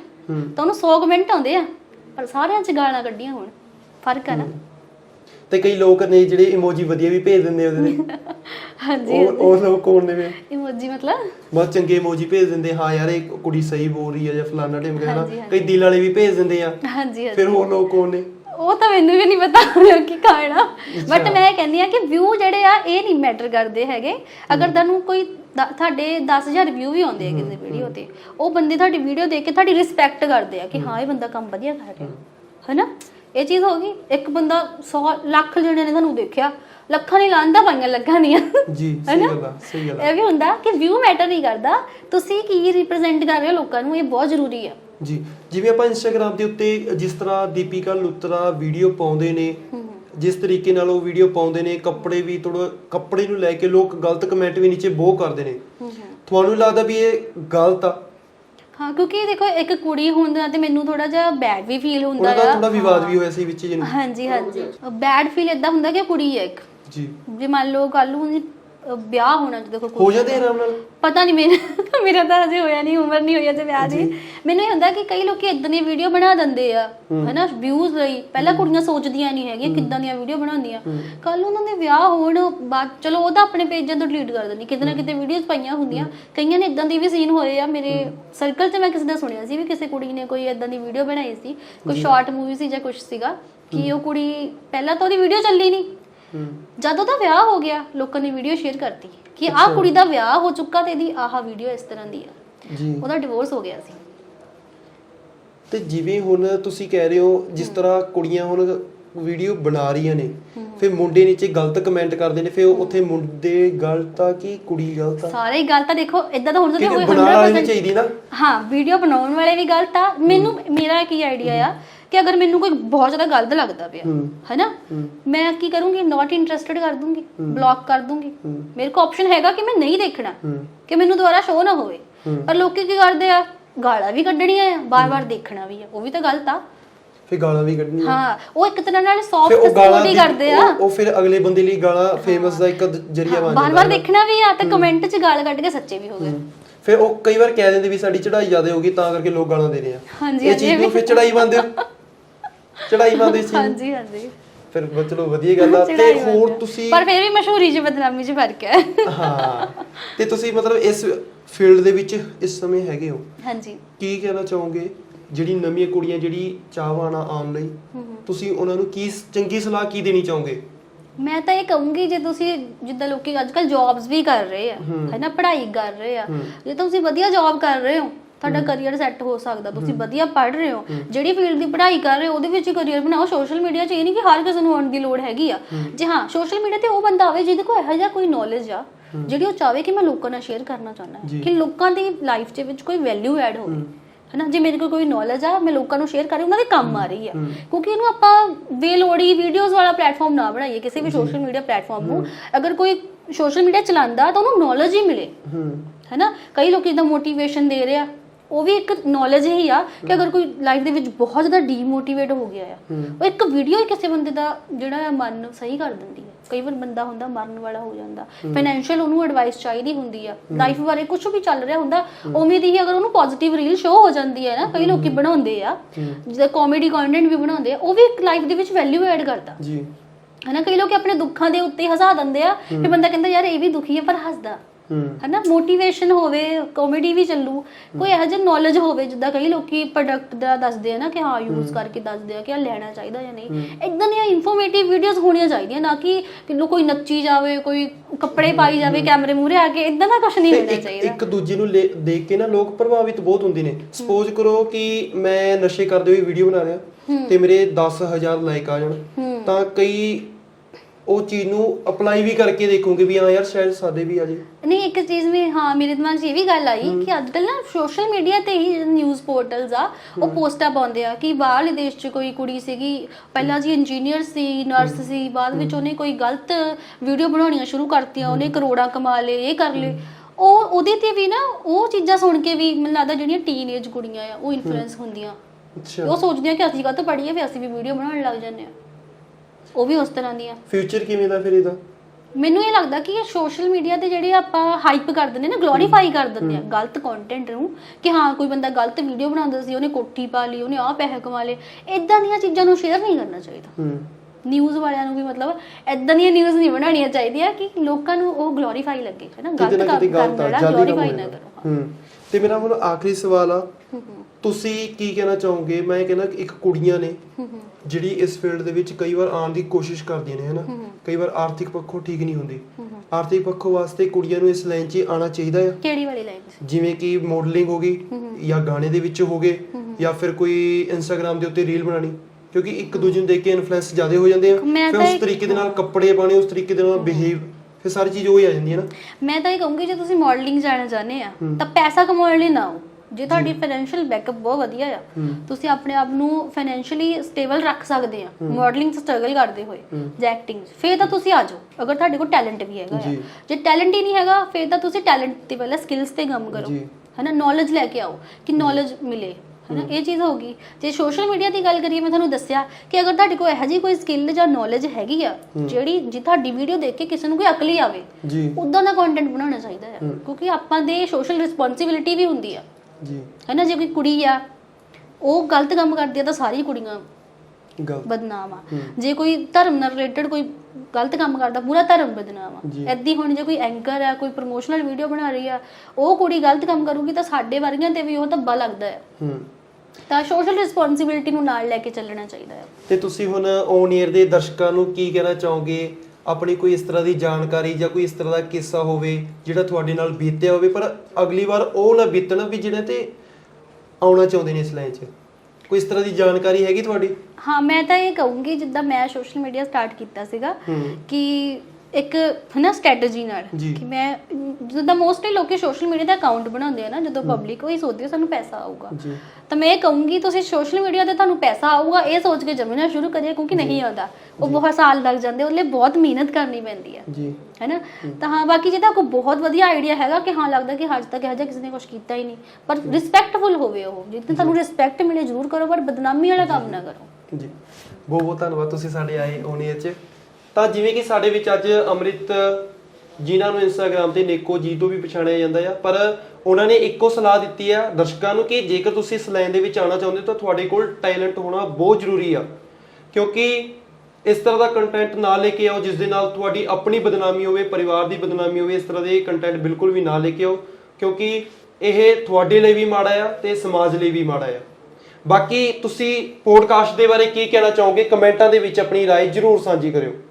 ਤਾਂ ਉਹਨੂੰ 100 ਕਮੈਂਟ ਆਉਂਦੇ ਆ ਪਰ ਸਾਰਿਆਂ 'ਚ ਗਾਲਾਂ ਕੱਢੀਆਂ ਹੋਣ ਫ਼ਰਕ ਆ ਨਾ। ਤੇ ਕਈ ਲੋਕ ਨੇ ਜਿਹੜੇ ਇਮੋਜੀ ਵਧੀਆ ਵੀ ਭੇਜ ਦਿੰਦੇ ਉਹਦੇ ਤੇ। ਹਾਂਜੀ ਉਹ ਉਹ ਲੋਕ ਕੌਣ ਨੇ ਵੇ? ਇਮੋਜੀ ਮਤਲਬ? ਬਹੁਤ ਚੰਗੇ ਇਮੋਜੀ ਭੇਜ ਦਿੰਦੇ ਹਾਂ ਯਾਰ ਇਹ ਕੁੜੀ ਸਹੀ ਬੋਲ ਰਹੀ ਹੈ ਜਾਂ ਫਲਾਣਾ ਹਾਂਜੀ, ਹਾਂਜੀ। ਕਈ ਦਿਲ ਵਾਲੇ ਵੀ ਭੇਜ ਦਿੰਦੇ ਆ। ਹਾਂਜੀ ਫਿਰ ਹਾਂਜੀ ਉਹ ਲੋਕ ਕੌਣ ਨੇ? ਉਹ ਤਾਂ ਮੈਨੂੰ ਵੀ ਨਹੀਂ ਪਤਾ ਲੋਕੀ ਖਾਣਾ। ਬਟ। ਮੈਂ ਕਹਿੰਦੀ ਆ ਕਿ ਵਿਊ ਜਿਹੜੇ ਆ ਇਹ ਨਹੀਂ ਮੈਟਰ ਕਰਦੇ ਹੈਗੇ। ਅਗਰ ਤੁਹਾਨੂੰ ਕੋਈ ਤੁਹਾਡੇ 10000 ਵਿਊ ਵੀ ਆਉਂਦੇ ਆ ਕਿਸੇ ਵੀਡੀਓ ਤੇ ਉਹ ਬੰਦੇ ਤੁਹਾਡੀ ਵੀਡੀਓ ਦੇਖ ਕੇ ਤੁਹਾਡੀ ਰਿਸਪੈਕਟ ਕਰਦੇ ਆ ਕਿ ਹਾਂ। ਇਹ ਬੰਦਾ ਕੰਮ ਵਧੀਆ ਕਰ ਰਿਹਾ। ਹੈਨਾ? ਇਹ ਚੀਜ਼ ਹੋ ਗਈ। ਇੱਕ ਬੰਦਾ 100 ਲੱਖ ਜਣੇ ਨੇ ਤੁਹਾਨੂੰ ਦੇਖਿਆ। ਲੱਖਾਂ ਨਹੀਂ ਲਾਂਦਾ ਪਾਈਆਂ ਲੱਖਾਂ ਦੀਆਂ। ਜੀ ਸਹੀ? ਗੱਲ ਆ ਸਹੀ ਗੱਲ ਆ। ਇਹ ਵੀ ਹੁੰਦਾ ਕਿ ਵਿਊ ਮੈਟਰ ਨਹੀਂ ਕਰਦਾ। ਤੁਸੀਂ ਕੀ ਰਿਪਰੈਜ਼ੈਂਟ ਕਰ ਰਹੇ ਹੋ ਲੋਕਾਂ ਨੂੰ? ਇਹ ਬਹੁਤ ਜ਼ਰੂਰੀ ਆ। ਜੀ ਜਿਵੇਂ ਆਪਾਂ ਇੰਸਟਾਗ੍ਰam ਦੇ ਉੱਤੇ ਜਿਸ ਤਰ੍ਹਾਂ ਦੀਪਿਕਾ ਲੁੱਤਰਾ ਵੀਡੀਓ ਪਾਉਂਦੇ ਨੇ ਜਿਸ ਤਰੀਕੇ ਨਾਲ ਉਹ ਵੀਡੀਓ ਪਾਉਂਦੇ ਨੇ ਕੱਪੜੇ ਵੀ ਥੋੜਾ ਕੱਪੜੇ ਨੂੰ ਲੈ ਕੇ ਲੋਕ ਗਲਤ ਕਮੈਂਟ ਵੀ ਨੀਚੇ ਬਹੁਤ ਕਰਦੇ ਨੇ। ਤੁਹਾਨੂੰ ਲੱਗਦਾ ਵੀ ਇਹ ਗਲਤ ਆ? ਹਾਂ ਕਿਉਂਕਿ ਦੇਖੋ ਇੱਕ ਕੁੜੀ ਹੋਣ ਦੇ ਨਾਤੇ ਮੈਨੂੰ ਥੋੜਾ ਜਿਹਾ ਬੈਡ ਵੀ ਫੀਲ ਹੁੰਦਾ ਆ। ਥੋੜਾ ਵਿਵਾਦ ਵੀ ਹੋਇਆ ਸੀ ਵਿੱਚ ਜਿਹਨੂੰ। ਹਾਂਜੀ ਹਾਂਜੀ। ਬੈਡ ਫੀਲ ਇਦਾਂ ਹੁੰਦਾ ਕਿ ਕੁੜੀ ਹੈ ਇੱਕ। ਜੀ। ਜੇ ਮੰਨ ਲਓ ਕੱਲ ਨੂੰ ਵਿਆਹ ਹੋਣਾ ਜਦੋਂ ਕੋਈ ਹੋ ਜਾਂਦੇ ਆਰਾਮ ਨਾਲ? ਪਤਾ ਨਹੀਂ ਮੇਰਾ ਮੇਰਾ ਤਾਂ ਹਜੇ ਹੋਇਆ ਨਹੀਂ ਉਮਰ ਨਹੀਂ ਹੋਈ ਅਜੇ ਵਿਆਹ ਦੀ। ਮੈਨੂੰ ਇਹ ਹੁੰਦਾ ਕਿ ਕਈ ਲੋਕੀ ਇਦਾਂ ਦੀਆਂ ਵੀਡੀਓ ਬਣਾ ਦਿੰਦੇ ਆ ਹੈਨਾ ਵਿਊਜ਼ ਲਈ। ਪਹਿਲਾਂ ਕੁੜੀਆਂ ਸੋਚਦੀਆਂ ਨਹੀਂ ਹੈਗੀਆਂ ਕਿੱਦਾਂ ਦੀਆਂ ਵੀਡੀਓ ਬਣਾਉਂਦੀਆਂ। ਕੱਲ ਉਹਨਾਂ ਦੇ ਵਿਆਹ ਹੋਣ ਬਾਅਦ ਚਲੋ ਉਹ ਤਾਂ ਆਪਣੇ ਪੇਜਾਂ ਤੋਂ ਡਿਲੀਟ ਕਰ ਦਿੰਦੀ ਕਿਤੇ ਨਾ ਕਿਤੇ ਵੀਡੀਓਜ਼ ਪਈਆਂ ਹੁੰਦੀਆਂ। ਕਈਆਂ ਨੇ ਇਦਾਂ ਦੀ ਵੀ ਸੀਨ ਹੋਏ ਆ ਮੇਰੇ ਸਰਕਲ 'ਚ ਮੈਂ ਕਿਸੇ ਦਾ ਸੁਣਿਆ ਸੀ ਵੀ ਕਿਸੇ ਕੁੜੀ ਨੇ ਕੋਈ ਇਦਾਂ ਦੀ ਵੀਡੀਓ ਬਣਾਈ ਸੀ। ਕੋਈ ਸ਼ਾਰਟ ਮੂਵੀ ਸੀ ਜਾਂ ਕੁਝ ਸੀਗਾ ਕਿ ਉਹ ਕੁੜੀ ਪਹਿਲਾਂ ਤਾਂ ਉਹਦੀ ਵੀਡੀਓ ਚੱਲੀ ਨਹੀਂ। ਜਦੋਂ ਦਾ ਵਿਆਹ ਹੋ ਗਿਆ ਲੋਕਾਂ ਨੇ ਵੀਡੀਓ ਸ਼ੇਅਰ ਕਰਤੀ ਕਿ ਆਹ ਕੁੜੀ ਦਾ ਵਿਆਹ ਹੋ ਚੁੱਕਾ ਤੇ ਇਹਦੀ ਆਹ ਵੀਡੀਓ ਇਸ ਤਰ੍ਹਾਂ ਦੀ ਆ। ਜੀ। ਉਹਦਾ ਡਿਵੋਰਸ ਹੋ ਗਿਆ ਸੀ। ਤੇ ਜਿਵੇਂ ਹੁਣ ਤੁਸੀਂ ਕਹਿ ਰਹੇ ਹੋ ਜਿਸ ਤਰ੍ਹਾਂ ਕੁੜੀਆਂ ਹੁਣ ਵੀਡੀਓ ਬਣਾ ਰਹੀਆਂ ਨੇ ਫਿਰ ਮੁੰਡੇ ਨੀਚੇ ਗਲਤ ਕਮੈਂਟ ਕਰਦੇ ਨੇ ਫਿਰ ਉਹ ਉੱਥੇ ਮੁੰਡੇ ਗਲਤ ਆ ਕਿ ਕੁੜੀ ਗਲਤ ਆ? ਸਾਰੇ ਹੀ ਗੱਲ ਤਾਂ ਦੇਖੋ ਇਦਾਂ ਤਾਂ ਹੁਣ ਤਾਂ ਵੀ 100% ਚਾਹੀਦੀ ਨਾ। ਹਾਂ ਵੀਡੀਓ ਬਣਾਉਣ ਵਾਲੇ ਵੀ ਗਲਤ ਆ। ਮੈਨੂੰ ਮੇਰਾ ਕੀ ਆਈਡੀਆ ਆ ਕਿ ਅਗਰ ਮੈਨੂੰ ਕੋਈ ਬਹੁਤ ਜ਼ਿਆਦਾ ਗਲਤ ਲੱਗਦਾ ਪਿਆ ਹੈਨਾ? ਮੈਂ ਕੀ ਕਰੂੰਗੀ? ਨਾਟ ਇੰਟਰਸਟਿਡ ਕਰ ਦੂੰਗੀ ਬਲੌਕ ਕਰ ਦੂੰਗੀ। ਮੇਰੇ ਕੋਲ ਆਪਸ਼ਨ ਹੈਗਾ ਕਿ ਮੈਂ ਨਹੀਂ ਦੇਖਣਾ ਕਿ ਮੈਨੂੰ ਦੁਬਾਰਾ ਸ਼ੋ ਨਾ ਹੋਵੇ। ਪਰ ਲੋਕੀ ਕੀ ਕਰਦੇ ਆ? ਗਾਲਾਂ ਵੀ ਕੱਢਣੀਆਂ ਆ ਬਾਰ-ਬਾਰ ਦੇਖਣਾ ਵੀ ਆ। ਉਹ ਵੀ ਤਾਂ ਗਲਤ ਆ। ਫਿਰ ਗਾਲਾਂ ਵੀ ਕੱਢਣੀਆਂ। ਹਾਂ ਉਹ ਇੱਕ ਤਰ੍ਹਾਂ ਨਾਲ ਸੌਫਟ ਸਪੋਰਟ ਕਰਦੇ ਆ। ਉਹ- ਫਿਰ ਅਗਲੇ ਬੰਦੇ ਲਈ ਗਾਲਾਂ ਫੇਮਸ ਦਾ ਇੱਕ ਜਰੀਆ ਬਣ ਜਾਂਦਾ ਬਾਰ-ਬਾਰ। ਦੇਖਣਾ ਵੀ ਆ ਤੇ ਕਮੈਂਟ 'ਚ ਗਾਲ ਕੱਢ ਕੇ ਸੱਚੇ ਵੀ ਹੋ ਗਏ। ਫਿਰ ਉਹ ਕਈ ਵਾਰ ਕਹਿ ਦਿੰਦੇ ਵੀ ਸਾਡੀ ਚੜ੍ਹਾਈ ਜ਼ਿਆਦਾ ਹੋ ਗਈ ਤਾਂ ਕਰਕੇ ਲੋਕ ਗਾਲਾਂ ਦੇ ਰਹੇ ਆ। ਹਾਂਜੀ, ਇਹ ਚੀਜ਼ ਨੂੰ ਫਿਰ ਚੜ੍ਹਾਈ ਮੰਨਦੇ ਹੋ ਚੜ੍ਹਾਈ ਮੰਨਦੇ ਨੂੰ? ਹਾਂਜੀ ਹਾਂਜੀ ਫਿਰ ਬ- ਚਲੋ ਵਧੀਆ ਗੱਲ ਆ ਤੇ ਚੜ੍ਹਾਈ ਹੋਰ। ਤੁਸੀਂ ਪਰ ਫਿਰ ਵੀ ਮਸ਼ਹੂਰੀ 'ਚ ਬਦਨਾਮੀ 'ਚ ਫ਼ਰਕ ਹੈ ਹਾਂ ਤੇ ਤੁਸੀਂ ਮਤਲਬ ਇਸ ਫੀਲਡ ਦੇ ਵਿੱਚ ਇਸ ਸਮੇਂ ਹੈਗੇ ਹੋ ਹਾਂਜੀ ਕੀ ਕਹਿਣਾ ਚਾਹੋਗੇ ਜਿਹੜੀ ਨਵੀਆਂ ਕੁੜੀਆਂ ਜਿਹੜੀ ਚਾਹਵਾਨ ਆ ਆਉਣ ਲਈ ਤੁਸੀਂ ਉਹਨਾਂ ਨੂੰ ਕੀ ਸ- ਚੰਗੀ ਸਲਾਹ ਕੀ ਦੇਣੀ ਚਾਹੋਗੇ ਮੈਂ ਤਾਂ ਇਹ ਕਹੂੰਗੀ ਜੇ ਤੁਸੀਂ ਜਿੱਦਾਂ ਲੋਕੀ ਅੱਜਕੱਲ ਜੌਬਸ ਵੀ ਕਰ ਰਹੇ ਆ ਹੂੰ। ਹੈਨਾ ਪੜ੍ਹਾਈ ਕਰ ਰਹੇ ਆ। ਜੇ ਤੁਸੀਂ ਵਧੀਆ ਜੌਬ ਕਰ ਰਹੇ ਹੋ ਤੁਹਾਡਾ ਕੈਰੀਅਰ ਸੈੱਟ ਹੋ ਸਕਦਾ ਤੁਸੀਂ ਵਧੀਆ ਪੜ੍ਹ ਰਹੇ ਹੋ ਜਿਹੜੀ ਫੀਲਡ ਦੀ ਪੜ੍ਹਾਈ ਕਰ ਰਹੇ ਹੋ ਉਹਦੇ ਵਿੱਚ ਕੈਰੀਅਰ ਬਣਾਓ। ਸੋਸ਼ਲ ਮੀਡੀਆ 'ਚ ਇਹ ਨਹੀਂ ਕਿ ਹਰ ਕਿਸੇ ਨੂੰ ਆਉਣ ਦੀ ਲੋੜ ਹੈਗੀ ਆ। ਜੀ ਹਾਂ ਸੋਸ਼ਲ ਮੀਡੀਆ ਤੇ ਉਹ ਬੰਦਾ ਆਵੇ ਜਿਹਦੇ ਕੋਲ ਇਹੋ ਜਿਹਾ ਕੋਈ ਨੌਲੇਜ ਆ ਜਿਹੜੀ ਉਹ ਚਾਹਵੇ ਕਿ ਮੈਂ ਲੋਕਾਂ ਨਾਲ ਸ਼ੇਅਰ ਕਰਨਾ ਚਾਹੁੰਦਾ। ਕਿ ਲੋਕਾਂ ਦੀ ਲਾਈਫ ਦੇ ਵਿੱਚ ਕੋਈ ਵੈਲਿਊ ਐਡ ਹੋਵੇ। ਹਨਾ? ਜੇ ਮੇਰੇ ਕੋਲ ਕੋਈ ਨੌਲੇਜ ਆ ਮੈਂ ਲੋਕਾਂ ਨੂੰ ਸ਼ੇਅਰ ਕਰ ਉਹਨਾਂ ਦੇ ਕੰਮ ਆ ਰਹੀ ਆ। ਕਿਉਂਕਿ ਇਹਨੂੰ ਆਪਾਂ ਬੇਲੋੜੀ ਵੀਡੀਓਜ਼ ਵਾਲਾ ਪਲੇਟਫਾਰਮ ਨਾ ਬਣਾਈਏ ਕਿਸੇ ਵੀ ਸੋਸ਼ਲ ਮੀਡੀਆ ਪਲੇਟਫਾਰਮ ਨੂੰ। ਅਗਰ ਕੋਈ ਸੋਸ਼ਲ ਮੀਡੀਆ ਚਲਾਉਂਦਾ ਤਾਂ ਉਹਨੂੰ ਨੌਲੇਜ ਹੀ ਮਿਲੇ। ਹੂੰ। ਹੈਨਾ? ਕਈ ਲੋਕ ਜਿੱਦਾਂ ਮੋਟੀਵੇਸ਼ਨ ਦੇ ਰਹੇ ਉਹ ਵੀ ਇੱਕ ਨੌਲੇਜ ਹੀ ਆ ਕਿ ਅਗਰ ਕੋਈ ਲਾਈਫ ਦੇ ਵਿੱਚ ਬਹੁਤ ਜ਼ਿਆਦਾ ਡੀਮੋਟੀਵੇਟ ਹੋ ਗਿਆ ਆ ਉਹ ਇੱਕ ਵੀਡੀਓ ਹੀ ਕਿਸੇ ਬੰਦੇ ਦਾ ਜਿਹੜਾ ਆ ਮਨ ਨੂੰ ਸਹੀ ਕਰ ਦਿੰਦੀ ਹੈ ਕਈ ਵਾਰ ਬੰਦਾ ਹੁੰਦਾ ਮਰਨ ਵਾਲਾ ਹੋ ਜਾਂਦਾ। ਫਾਈਨੈਂਸ਼ੀਅਲ ਉਹਨੂੰ ਐਡਵਾਈਸ ਚਾਹੀਦੀ ਹੁੰਦੀ ਆ। ਲਾਈਫ ਬਾਰੇ ਕੁਝ ਵੀ ਚੱਲ ਰਿਹਾ ਹੁੰਦਾ ਉਵੇਂ ਦੀ ਹੀ ਅਗਰ ਉਹਨੂੰ ਪੋਜ਼ਿਟਿਵ ਰੀਲ ਸ਼ੋ ਹੋ ਜਾਂਦੀ ਹੈ ਨਾ ਕਈ ਲੋਕੀ ਬਣਾਉਂਦੇ ਆ ਜਿਹਦਾ ਕਾਮੇਡੀ ਕੰਟੈਂਟ ਵੀ ਬਣਾਉਂਦੇ ਆ ਉਹ ਵੀ ਇੱਕ ਲਾਈਫ ਦੇ ਵਿੱਚ ਵੈਲਿਊ ਐਡ ਕਰਦਾ। ਜੀ। ਹਨਾ ਕਈ ਲੋਕ ਆਪਣੇ ਦੁੱਖਾਂ ਦੇ ਉੱਤੇ ਹੀ ਹਸਾ ਦਿੰਦੇ ਆ ਫਿਰ ਬੰਦਾ ਕਹਿੰਦਾ ਯਾਰ ਇਹ ਵੀ ਦੁਖੀ ਹੈ ਪਰ ਹੱਸਦਾ। ਹੂੰ ਹਨਾ ਮੋਟੀਵੇਸ਼ਨ ਹੋਵੇ ਕਾਮੇਡੀ ਵੀ ਚੱਲੂ ਕੋਈ ਇਹੋ ਜਿਹੀ ਨੌਲੇਜ ਹੋਵੇ ਜਿੱਦਾਂ ਕਈ ਲੋਕੀ ਪ੍ਰੋਡਕਟ ਦਾ ਦੱਸਦੇ ਆ ਨਾ ਕਿ ਹਾਂ ਯੂਜ਼ ਕਰਕੇ ਦੱਸਦੇ ਆ ਕਿ ਆ ਲੈਣਾ ਚਾਹੀਦਾ ਜਾਂ ਨਹੀਂ। ਇਦਾਂ ਦੀਆਂ ਇਨਫੋਰਮੇਟਿਵ ਵੀਡੀਓਜ਼ ਹੋਣੀਆਂ ਚਾਹੀਦੀਆਂ ਨਾ ਕਿ ਕਿਨੂੰ ਕੋਈ ਨੱਚੀ ਜਾਵੇ ਕੋਈ ਕੱਪੜੇ ਪਾਈ ਜਾਵੇ ਕੈਮਰੇ ਮੂਹਰੇ ਆ ਕੇ ਇਦਾਂ ਦਾ ਕੁਝ ਨਹੀਂ ਹੋਣਾ ਚਾਹੀਦਾ। ਇੱਕ ਦੂਜੇ ਨੂੰ ਦੇਖ ਕੇ ਨਾ ਲੋਕ ਪ੍ਰਭਾਵਿਤ ਬਹੁਤ ਹੁੰਦੇ ਨੇ। ਸਪੋਜ਼ ਕਰੋ ਕਿ ਮੈਂ ਨਸ਼ੇ ਕਰਦੇ ਹੋਏ ਵੀਡੀਓ ਬਣਾ ਰਿਹਾ ਤੇ ਮੇਰੇ 10000 ਲਾਈਕ ਆ ਜਾਣ। ਤਾਂ ਕਈ ਉਹ ਚੀਜ਼ ਨੂੰ ਅਪਲਾਈ ਵੀ ਕਰਕੇ ਦੇਖੋਗੇ ਵੀ ਹਾਂ ਯਾਰ ਸ਼ਾਇਦ ਸਾਡੇ ਵੀ ਆ ਜੇ। ਨਹੀਂ ਇੱਕ ਚੀਜ਼ ਵੀ ਹਾਂ ਮੇਰੇ ਦਿਮਾਗ 'ਚ ਇਹ ਵੀ ਗੱਲ ਆਈ ਕਿ ਅੱਜ ਕੱਲ੍ਹ ਨਾ ਸੋਸ਼ਲ ਮੀਡੀਆ ਤੇ ਹੀ ਨਿਊਜ਼ ਪੋਰਟਲਸ ਆ ਉਹ ਪੋਸਟਾਂ ਪਾਉਂਦੇ ਆ ਕਿ ਬਾਹਰਲੇ ਦੇਸ਼ 'ਚ ਕੋਈ ਕੁੜੀ ਸੀਗੀ ਪਹਿਲਾਂ ਜੀ ਇੰਜੀਨੀਅਰ ਸੀ ਨਰਸ ਸੀ ਬਾਅਦ ਵਿੱਚ ਉਹਨੇ ਕੋਈ ਗਲਤ ਵੀਡੀਓ ਬਣਾਉਣੀਆਂ ਸ਼ੁਰੂ ਕਰਤੀਆਂ ਉਹਨੇ ਕਰੋੜਾਂ ਕਮਾ ਲਏ ਇਹ ਕਰ ਲਏ। ਉਹ ਉਹਦੇ ਤੇ ਵੀ ਨਾ ਉਹ ਚੀਜ਼ਾਂ ਸੁਣ ਕੇ ਵੀ ਮੈਨੂੰ ਲੱਗਦਾ ਜਿਹੜੀਆਂ ਟੀਨੇਜ ਕੁੜੀਆਂ ਆ ਉਹ ਇਨਫਲੂਐਂਸ ਹੁੰਦੀਆਂ। ਅੱਛਾ। ਉਹ ਸੋਚਦੀਆਂ ਕਿ ਅਸੀਂ ਕਾਹਤੋਂ ਪੜ੍ਹੀਏ ਫਿਰ ਅਸੀਂ ਵੀ ਵੀਡੀਓ ਬਣਾਉਣ ਲੱਗ ਜਾਂਦੇ ਆ। ਉਹ ਵੀ ਉਸ ਤਰ੍ਹਾਂ ਦੀਆਂ। ਫਿਊਚਰ ਕਿਵੇਂ ਦਾ ਫਿਰ ਇਹਦਾ? ਮੈਨੂੰ ਇਹ ਲੱਗਦਾ ਕਿ ਇਹ ਸੋਸ਼ਲ ਮੀਡੀਆ ਤੇ ਜਿਹੜੇ ਆਪਾਂ ਹਾਈਪ ਕਰ ਦਿੰਦੇ ਨੇ ਗਲੋਰੀਫਾਈ ਕਰ ਦਿੰਦੇ ਆ। ਗਲਤ ਕੰਟੈਂਟ ਨੂੰ ਕਿ ਹਾਂ ਕੋਈ ਬੰਦਾ ਗਲਤ ਵੀਡੀਓ ਬਣਾਉਂਦਾ ਸੀ ਉਹਨੇ ਕੋਠੀ ਪਾ ਲਈ ਉਹਨੇ ਆਹ ਪੈਸੇ ਕਮਾ ਲਏ। ਇਦਾਂ ਦੀਆਂ ਚੀਜ਼ਾਂ ਨੂੰ ਸ਼ੇਅਰ ਨਹੀਂ ਕਰਨਾ ਚਾਹੀਦਾ। ਹੂੰ। ਨਿਊਜ਼ ਵਾਲਿਆਂ ਨੂੰ ਵੀ ਮਤਲਬ ਇਦਾਂ ਦੀਆਂ ਨਿਊਜ਼ ਨਹੀਂ ਬਣਾਉਣੀਆਂ ਚਾਹੀਦੀਆਂ ਕਿ ਲੋਕਾਂ ਨੂੰ ਉਹ ਗਲੋਰੀਫਾਈ ਲੱਗੇ ਹੈ ਨਾ ਗਲਤ ਕੰਮ ਕਰਨ ਗਲੋਰੀਫਾਈ ਨਾ। ਕਰੋ ਹੂੰ। ਤੇ ਮੇਰਾ ਹੁਣ ਆਖਰੀ ਸਵਾਲ ਆ। ਤੁਸੀਂ ਕੀ ਕਹਿਣਾ ਚਾਹੋਗੇ? ਮੈਂ ਕਹਿੰਦਾ ਇੱਕ ਕੁੜੀਆਂ ਨੇ ਜਿਹੜੀ ਇਸ ਫੀਲਡ ਦੇ ਵਿੱਚ ਕਈ ਵਾਰ ਆਉਣ ਦੀ ਕੋਸ਼ਿਸ਼ ਕਰਦੀਆਂ ਨੇ ਹਨਾ? ਕਈ ਵਾਰ ਆਰਥਿਕ ਪੱਖੋਂ ਠੀਕ ਨਹੀਂ ਹੁੰਦੀ। ਆਰਥਿਕ ਪੱਖੋਂ ਵਾਸਤੇ ਕੁੜੀਆਂ ਨੂੰ ਇਸ ਲਾਈਨ 'ਚ ਆਉਣਾ ਚਾਹੀਦਾ ਆ। ਕਿਹੜੀ ਵਾਲੀ ਲਾਈਨ ਜਿਵੇਂ ਕਿ ਮਾਡਲਿੰਗ ਹੋ ਗਈ ਜਾਂ ਗਾਣੇ ਦੇ ਵਿੱਚ ਹੋ ਗਏ ਜਾਂ ਫਿਰ ਕੋਈ ਇੰਸਟਾਗ੍ਰam ਦੇ ਉੱਤੇ ਰੀਲ ਬਣਾਣੀ ਕਿਉਂਕਿ ਇੱਕ ਦੂਜੇ ਨੂੰ ਦੇਖ ਕੇ ਇਨਫਲੂਐਂਸ ਜ਼ਿਆਦਾ ਹੋ ਜਾਂਦੇ ਆ। ਫਿਰ ਉਸ ਤਰੀਕੇ ਦੇ ਨਾਲ ਕੱਪੜੇ ਪਾਣੇ ਉਸ ਤਰੀਕੇ ਦੇ ਨਾਲ ਬਿਹੇਵ ਫਿਰ ਸਾਰੀ ਚੀਜ਼ ਉਹੀ ਆ ਜਾਂਦੀ ਹੈ ਨਾ। ਮੈਂ ਤਾਂ ਇਹ ਕਹੂੰਗੀ ਜੇ ਤੁਸੀਂ ਮਾਡਲਿੰਗ ਜਾਣਾ ਚਾਹੁੰਦੇ ਆ ਤਾਂ ਪੈਸਾ ਕਮਾਉਣ ਲਈ ਨਾ ਆਓ। ਜੇ ਤੁਹਾਡੀ ਫਾਈਨੈਂਸ਼ੀਅਲ ਬੈਕਅਪ ਬਹੁਤ ਵਧੀਆ ਆ ਤੁਸੀਂ ਆਪਣੇ ਆਪ ਨੂੰ ਫਾਈਨੈਂਸ਼ੀਅਲੀ ਸਟੇਬਲ ਰੱਖ ਸਕਦੇ ਆ। ਮਾਡਲਿੰਗ 'ਚ ਸਟਰਗਲ ਕਰਦੇ ਹੋਏ ਜਾਂ ਐਕਟਿੰਗ 'ਚ ਫੇਰ ਤਾਂ ਤੁਸੀਂ ਆ ਜਾਓ ਅਗਰ ਤੁਹਾਡੇ ਕੋਲ ਟੈਲੈਂਟ ਵੀ ਹੈਗਾ ਆ। ਜੀ। ਟੈਲੈਂਟ ਹੀ ਨਹੀਂ ਹੈਗਾ ਫੇਰ ਤਾਂ ਤੁਸੀਂ ਟੈਲੈਂਟ ਤੇ ਪਹਿਲਾਂ ਸਕਿੱਲਸ ਤੇ ਕੰਮ ਕਰੋ। ਜੀ। ਹੈਨਾ ਨੌਲੇਜ ਲੈ ਕੇ ਆਓ ਕਿ ਨੌਲੇਜ ਮਿਲੇ। ਹੈਨਾ ਇਹ ਚੀਜ਼ ਹੋਗੀ ਜੇ ਸੋਸ਼ਲ ਮੀਡੀਆ ਦੀ ਗੱਲ ਕਰੀਏ ਮੈਂ ਤੁਹਾਨੂੰ ਦੱਸਿਆ ਕਿ ਅਗਰ ਤੁਹਾਡੇ ਕੋਲ ਇਹੋ ਜਿਹੀ ਕੋਈ ਸਕਿੱਲ ਜਾਂ ਨੌਲੇਜ ਹੈਗੀ ਆ ਜਿਹੜੀ ਜੇ ਤੁਹਾਡੀ ਵੀਡੀਓ ਦੇਖ ਕੇ ਕਿਸੇ ਨੂੰ ਕੋਈ ਅਕਲ ਹੀ ਆਵੇ ਜੀ। ਉਦਾਂ ਦਾ ਕੰਟੈਂਟ ਬਣਾਉਣਾ ਚਾਹੀਦਾ ਹੈ। ਕਿਉਂਕਿ ਆਪਾਂ ਦੇ ਸੋਸ਼ਲ ਰਿਸਪੌਂਸਿਬਿਲਿਟੀ ਵੀ ਹੁੰਦੀ ਆ। ਜੀ। ਹੈ ਨਾ ਜੇ ਕੋਈ ਕੁੜੀ ਆ ਉਹ ਗਲਤ ਕੰਮ ਕਰਦੀ ਆ ਤਾਂ ਸਾਰੀ ਕੁੜੀਆਂ ਗਲਤ। ਬਦਨਾਮ ਆ। ਜੇ ਕੋਈ ਧਰਮ ਨਾਲ ਰਿਲੇਟਡ ਕੋਈ ਗਲਤ ਕੰਮ ਕਰਦਾ ਪੂਰਾ ਧਰਮ ਬਦਨਾਮ ਆ। ਐਦੀ ਹੁਣ ਜੇ ਕੋਈ ਐਂਕਰ ਆ ਕੋਈ ਪ੍ਰੋਮੋਸ਼ਨਲ ਵੀਡੀਓ ਬਣਾ ਰਹੀ ਆ ਉਹ ਕੁੜੀ ਗਲਤ ਕੰਮ ਕਰੂਗੀ ਤਾਂ ਸਾਡੇ ਵਰਗਿਆਂ ਤੇ ਵੀ ਉਹ ਧੱਬਾ ਲੱਗਦਾ ਹੈ। ਹੂੰ। ਤਾਂ ਸੋਸ਼ਲ ਰਿਸਪੌਂਸਿਬਿਲਿਟੀ ਨੂੰ ਨਾਲ ਲੈ ਕੇ ਚੱਲਣਾ ਚਾਹੀਦਾ ਹੈ। ਤੇ ਤੁਸੀਂ ਹੁਣ ਔਨ 에ਅਰ ਦੇ ਦਰਸ਼ਕਾਂ ਨੂੰ ਕੀ ਕਹਿਣਾ ਚਾਹੋਗੇ? ਆਪਣੀ ਕੋਈ ਇਸ ਤਰ੍ਹਾਂ ਦੀ ਜਾਣਕਾਰੀ ਜਾਂ ਕੋਈ ਇਸ ਤਰ੍ਹਾਂ ਦਾ ਕਿੱਸਾ ਹੋਵੇ ਜਿਹੜਾ ਤੁਹਾਡੇ ਨਾਲ ਬੀਤਿਆ ਹੋਵੇ ਪਰ ਅਗਲੀ ਵਾਰ ਉਹ ਨਾ ਬੀਤਣ ਵੀ ਜਿਹੜੇ ਤੇ ਆਉਣਾ ਚਾਹੁੰਦੇ ਨੇ ਇਸ ਲਾਈਨ 'ਚ। ਕੋਈ ਇਸ ਤਰ੍ਹਾਂ ਦੀ ਜਾਣਕਾਰੀ ਹੈਗੀ ਤੁਹਾਡੀ? ਹਾਂ ਮੈਂ ਤਾਂ ਇਹ ਕਹੂੰਗੀ ਜਿੱਦਾਂ ਮੈਂ ਸੋਸ਼ਲ ਮੀਡੀਆ ਸਟਾਰਟ ਕੀਤਾ ਸੀਗਾ ਕਿ ਇੱਕ ਹਨਾ ਸਟ੍ਰੈਟਜੀ ਨਾਲ ਜੀ। ਕਿ ਮੈਂ ਜਿੱਦਾਂ ਮੋਸਟਲੀ ਲੋਕੀ ਸੋਸ਼ਲ ਮੀਡੀਆ ਦਾ ਅਕਾਊਂਟ ਬਣਾਉਂਦੇ ਆ ਨਾ ਜਦੋਂ ਪਬਲਿਕ ਉਹੀ ਸੋਚਦੇ ਆ ਸਾਨੂੰ ਪੈਸਾ ਆਊਗਾ। ਜੀ। ਤਾਂ ਮੈਂ ਇਹ ਕਹੂੰਗੀ ਤੁਸੀਂ ਸੋਸ਼ਲ ਮੀਡੀਆ ਤੇ ਤੁਹਾਨੂੰ ਪੈਸਾ ਆਊਗਾ ਇਹ ਸੋਚ ਕੇ ਜਮਣਾ ਸ਼ੁਰੂ ਕਰਿਏ ਕਿਉਂਕਿ ਨਹੀਂ ਆਉਂਦਾ। ਉਹ ਬਹੁਤ ਸਾਲ ਲੱਗ ਜਾਂਦੇ ਉਹਦੇ ਲਈ ਬਹੁਤ ਮਿਹਨਤ ਕਰਨੀ ਪੈਂਦੀ ਹੈ ਜੀ ਹੈਨਾ ਤਾਂ ਹਾਂ ਬਾਕੀ ਜਿਹਦਾ ਕੋਈ ਬਹੁਤ ਵਧੀਆ ਆਈਡੀਆ ਹੈਗਾ ਕਿ ਹਾਂ ਲੱਗਦਾ ਕਿ ਅੱਜ ਤੱਕ ਇਹੋ ਜਿਹਾ ਕਿਸੇ ਨੇ ਕੁਝ ਕੀਤਾ ਹੀ ਨਹੀਂ। ਪਰ ਰਿਸਪੈਕਟਫੁਲ ਹੋਵੇ ਉਹ। ਜਿੱਥੇ ਤੁਹਾਨੂੰ ਰਿਸਪੈਕਟ ਮਿਲੇ ਜ਼ਰੂਰ ਕਰੋ ਪਰ ਬਦਨਾਮੀ ਵਾਲਾ ਕੰਮ ਨਾ ਕਰੋ। ਜੀ। ਬਹੁਤ ਬਹੁਤ ਧੰਨਵਾਦ ਤੁਸੀਂ ਸਾਡੇ ਆਏ 에ਅਰ 'ਚ। ਤਾਂ ਜਿਵੇਂ ਕਿ ਸਾਡੇ ਵਿੱਚ ਅੱਜ ਅੰਮ੍ਰਿਤ ਜਿਨ੍ਹਾਂ ਨੂੰ ਇੰਸਟਾਗ੍ਰam ਤੇ ਨੇਕੋ ਜੀ ਤੋਂ ਵੀ ਪਛਾਣਿਆ ਜਾਂਦਾ ਆ ਪਰ ਉਹਨਾਂ ਨੇ ਇੱਕੋ ਸਲਾਹ ਦਿੱਤੀ ਆ ਦਰਸ਼ਕਾਂ ਨੂੰ ਕਿ ਜੇਕਰ ਤੁਸੀਂ ਇਸ ਲਾਈਨ ਦੇ ਵਿੱਚ ਆਉਣਾ ਚਾਹੁੰਦੇ ਹੋ ਤਾਂ ਤੁਹਾਡੇ ਕੋਲ ਟੈਲੈਂਟ ਹੋਣਾ ਬਹੁਤ ਜ਼ਰੂਰੀ ਆ ਕਿਉਂਕਿ ਇਸ ਤਰ੍ਹਾਂ ਦਾ ਕੰਟੈਂਟ ਨਾ ਲੈ ਕੇ ਆਓ ਜਿਸ ਦੇ ਨਾਲ ਤੁਹਾਡੀ ਆਪਣੀ ਬਦਨਾਮੀ ਹੋਵੇ ਪਰਿਵਾਰ ਦੀ ਬਦਨਾਮੀ ਹੋਵੇ ਇਸ ਤਰ੍ਹਾਂ ਦੇ ਕੰਟੈਂਟ ਬਿਲਕੁਲ ਵੀ ਨਾ ਲੈ ਕੇ ਆਓ ਕਿਉਂਕਿ ਇਹ ਤੁਹਾਡੇ ਲਈ ਵੀ ਮਾੜਾ ਆ ਤੇ ਸਮਾਜ ਲਈ ਵੀ ਮਾੜਾ ਆ ਬਾਕੀ ਤੁਸੀਂ ਪੋਡਕਾਸਟ ਦੇ ਬਾਰੇ ਕੀ ਕਹਿਣਾ ਚਾਹੋਗੇ ਕਮੈਂਟਾਂ ਦੇ ਵਿੱਚ ਆਪਣੀ رائے ਜ਼ਰੂਰ ਸਾਂਝੀ ਕਰਿਓ